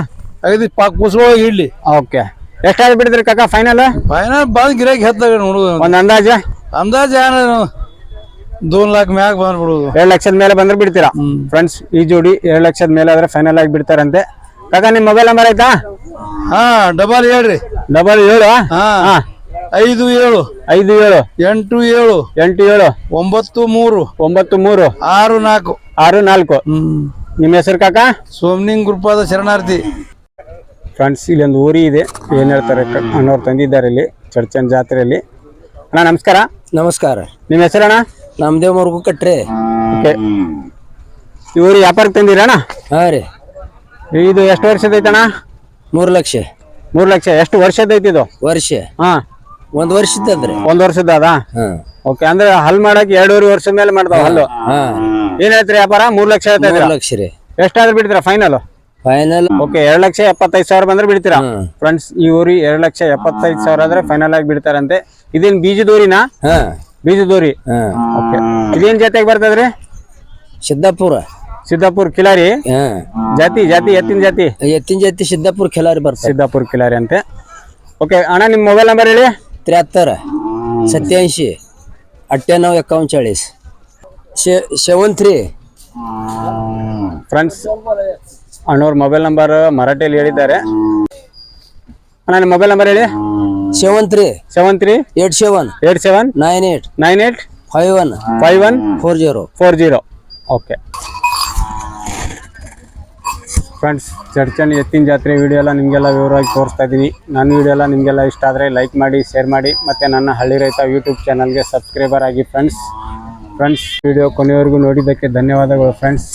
ಅಗದಿ ಪಾಕ್ ಕುಸ್ಕೊಳ್ಳೋಗಿ ಇಡ್ಲಿ. ಓಕೆ. ಎಷ್ಟಾದ್ರು ಬಿಡಿದ್ರಿ ಕಾಕ ಫೈನಲ್ ಫೈನಲ್ ಬಂದ್ ಗಿರಾಕಿ ಹೆತ್ತಾಗ ಹುಡುಗ ಒಂದ್ ಅಂದಾಜು? ಅಂದಾಜ್ ಏನೋ ದೋನ್ ಲಾಕ್ ಮ್ಯಾಗ ಬಂದ್ಬಿಡುದು. ಎರಡು ಲಕ್ಷದ ಮೇಲೆ ಬಂದ್ರೆ ಬಿಡ್ತೀರಾ? ಹ್ಮ್. ಫ್ರೆಂಡ್ಸ್ ಈ ಜೋಡಿ ಎರಡು ಲಕ್ಷದ ಮೇಲೆ ಆದ್ರೆ ಫೈನಲ್ ಆಗಿ ಬಿಡ್ತಾರಂತೆ. ಕಾಕ ನಿಮ್ಮ ಮೊಬೈಲ್ ನಂಬರ್ ಆಯ್ತಾ? ಹಾ ಡಬಲ್ ಹೇಳ್ರಿ. ಡಬಲ್ ಏಳು ಹಾ. ಹಾ. ಐದು ಏಳು. ಐದು ಏಳು. ಎಂಟು ಏಳು. ಎಂಟು ಏಳು. ಒಂಬತ್ತು ಮೂರು. ಒಂಬತ್ತು ಮೂರು. ಆರು ನಾಲ್ಕು. ಆರು ನಾಲ್ಕು. ಹ್ಮ್. ನಿಮ್ಮ ಹೆಸರು ಕಾಕ? ಸೋಮನಿಂಗ್ ಗುರುಪಾದ ಶರಣಾರ್ಥಿ. ಫ್ರೆಂಡ್ಸ್ ಇಲ್ಲಿ ಒಂದು ಊರಿ ಇದೆ. ಏನು ಹೇಳ್ತಾರೆ ಅಣ್ಣವ್ರು ತಂದಿದ್ದಾರೆ ಇಲ್ಲಿ ಚರ್ಚನ್ ಜಾತ್ರೆಯಲ್ಲಿ. ಅಣ್ಣ ನಮಸ್ಕಾರ. ನಮಸ್ಕಾರ. ನಿಮ್ಮ ಹೆಸರಣ್ಣ ನಮ್ದೇವ್ ಮರ್ಗು ಕಟ್ರಿ. ಓಕೆ. ಈ ಊರಿಗೆ ವ್ಯಾಪಾರಕ್ಕೆ ತಂದಿರಣ್ಣ ಹಾ ರೀ. ಇದು ಎಷ್ಟು ವರ್ಷದ ಐತಣ್ಣ? ಮೂರು ಲಕ್ಷ. ಮೂರು ಲಕ್ಷ. ಎಷ್ಟು ವರ್ಷದ ಐತಿ ಇದು? ವರ್ಷ. ಹಾ. ಒಂದ್ ವರ್ಷದ ಅಂದ್ರೆ ಒಂದು ವರ್ಷದ ಅದ? ಓಕೆ ಅಂದ್ರೆ ಹಲ್ ಮಾಡಕ್ಕೆ ಎರಡೂವರೆ ವರ್ಷದ ಮೇಲೆ ಮಾಡ್ತಾವ ಹಲ್ಲು. ಏನ್ ಹೇಳ್ತೀರಿ ವ್ಯಾಪಾರ? ಮೂರು ಲಕ್ಷ ಹೇಳ್ತಾ ಮೂರು ಇದ್ದೀರಾ ಲಕ್ಷ ರೀ. ಎಷ್ಟಾದ್ರೂ ಬಿಡ್ತೀರಾ ಫೈನಲ್ ಫೈನಲ್ ಓಕೆ ಎರಡ್ ಲಕ್ಷ ಎಪ್ಪತ್ತೈದು ಸಾವಿರ ಬಂದ್ರೆ ಬಿಡ್ತೀರಾ? ಫ್ರೆಂಡ್ಸ್ ಈ ಊರಿ ಎರಡ್ ಲಕ್ಷ ಎಪ್ಪತ್ತೈದು ಸಾವಿರ ಆದ್ರೆ ಫೈನಲ್ ಆಗಿ ಬಿಡ್ತಾರಂತೆ. ಇದೇನ್ ಬೀಜದೂರಿನಾ ಹಾ. ಊರಿ ಹಾ. ಓಕೆ ಇದೇನ್ ಜೊತೆಗೆ ಬರ್ತದ್ರಿ? ಸಿದ್ದಾಪುರ. ಸಿದ್ದಾಪುರ್ ಕಿಲಾರಿ ಹಾ ಜಾತಿ ಜಾತಿ ಎತ್ತಿನ ಜಾತಿ ಎತ್ತಿನ ಜಾತಿ ಸಿದ್ದಾಪುರ ಖಿಲಾರಿ ಬರ್ತಾರೆ ಸಿದ್ದಾಪುರ್ ಕಿಲಾರಿ ಅಂತೆ ಓಕೆ ಅಣ್ಣ ನಿಮ್ಮ ಮೊಬೈಲ್ ನಂಬರ್ ಹೇಳಿ त्र्याहत्तर सत्याऐंशी अठ्ठ्याण्णव एकावनचाळीस शे सेवन थ्री ಫ್ರೆಂಡ್ಸ್ ಅಣ್ಣವ್ರ ಮೊಬೈಲ್ ನಂಬರ್ ಮರಾಠಿಯಲ್ಲಿ ಹೇಳಿದ್ದಾರೆ ಅಣ್ಣ ನಿಮ್ಮ ಮೊಬೈಲ್ ನಂಬರ್ ಹೇಳಿ seven three seven three eight seven eight seven nine eight nine eight five one five one four zero four zero okay friends ಚರ್ಚನ್ ಎತ್ತಿನ ಜಾತ್ರೆ ವಿಡಿಯೋ ಎಲ್ಲ ನಿಮಗೆಲ್ಲ ವಿವರವಾಗಿ ತೋರಿಸ್ತಾ ಇದ್ದೀನಿ ನನ್ನ ವಿಡಿಯೋ ಎಲ್ಲ ನಿಮಗೆಲ್ಲ ಇಷ್ಟ ಆದರೆ ಲೈಕ್ ಮಾಡಿ ಶೇರ್ ಮಾಡಿ, ಮತ್ತು ನನ್ನ ಹಳ್ಳಿ ರೈತ ಯೂಟ್ಯೂಬ್ ಚಾನಲ್ಗೆ ಸಬ್ಸ್ಕ್ರೈಬರ್ ಆಗಿ ಫ್ರೆಂಡ್ಸ್ ಫ್ರೆಂಡ್ಸ್ ವಿಡಿಯೋ ಕೊನೆಯವರೆಗೂ ನೋಡಿದ್ದಕ್ಕೆ ಧನ್ಯವಾದಗಳು ಫ್ರೆಂಡ್ಸ್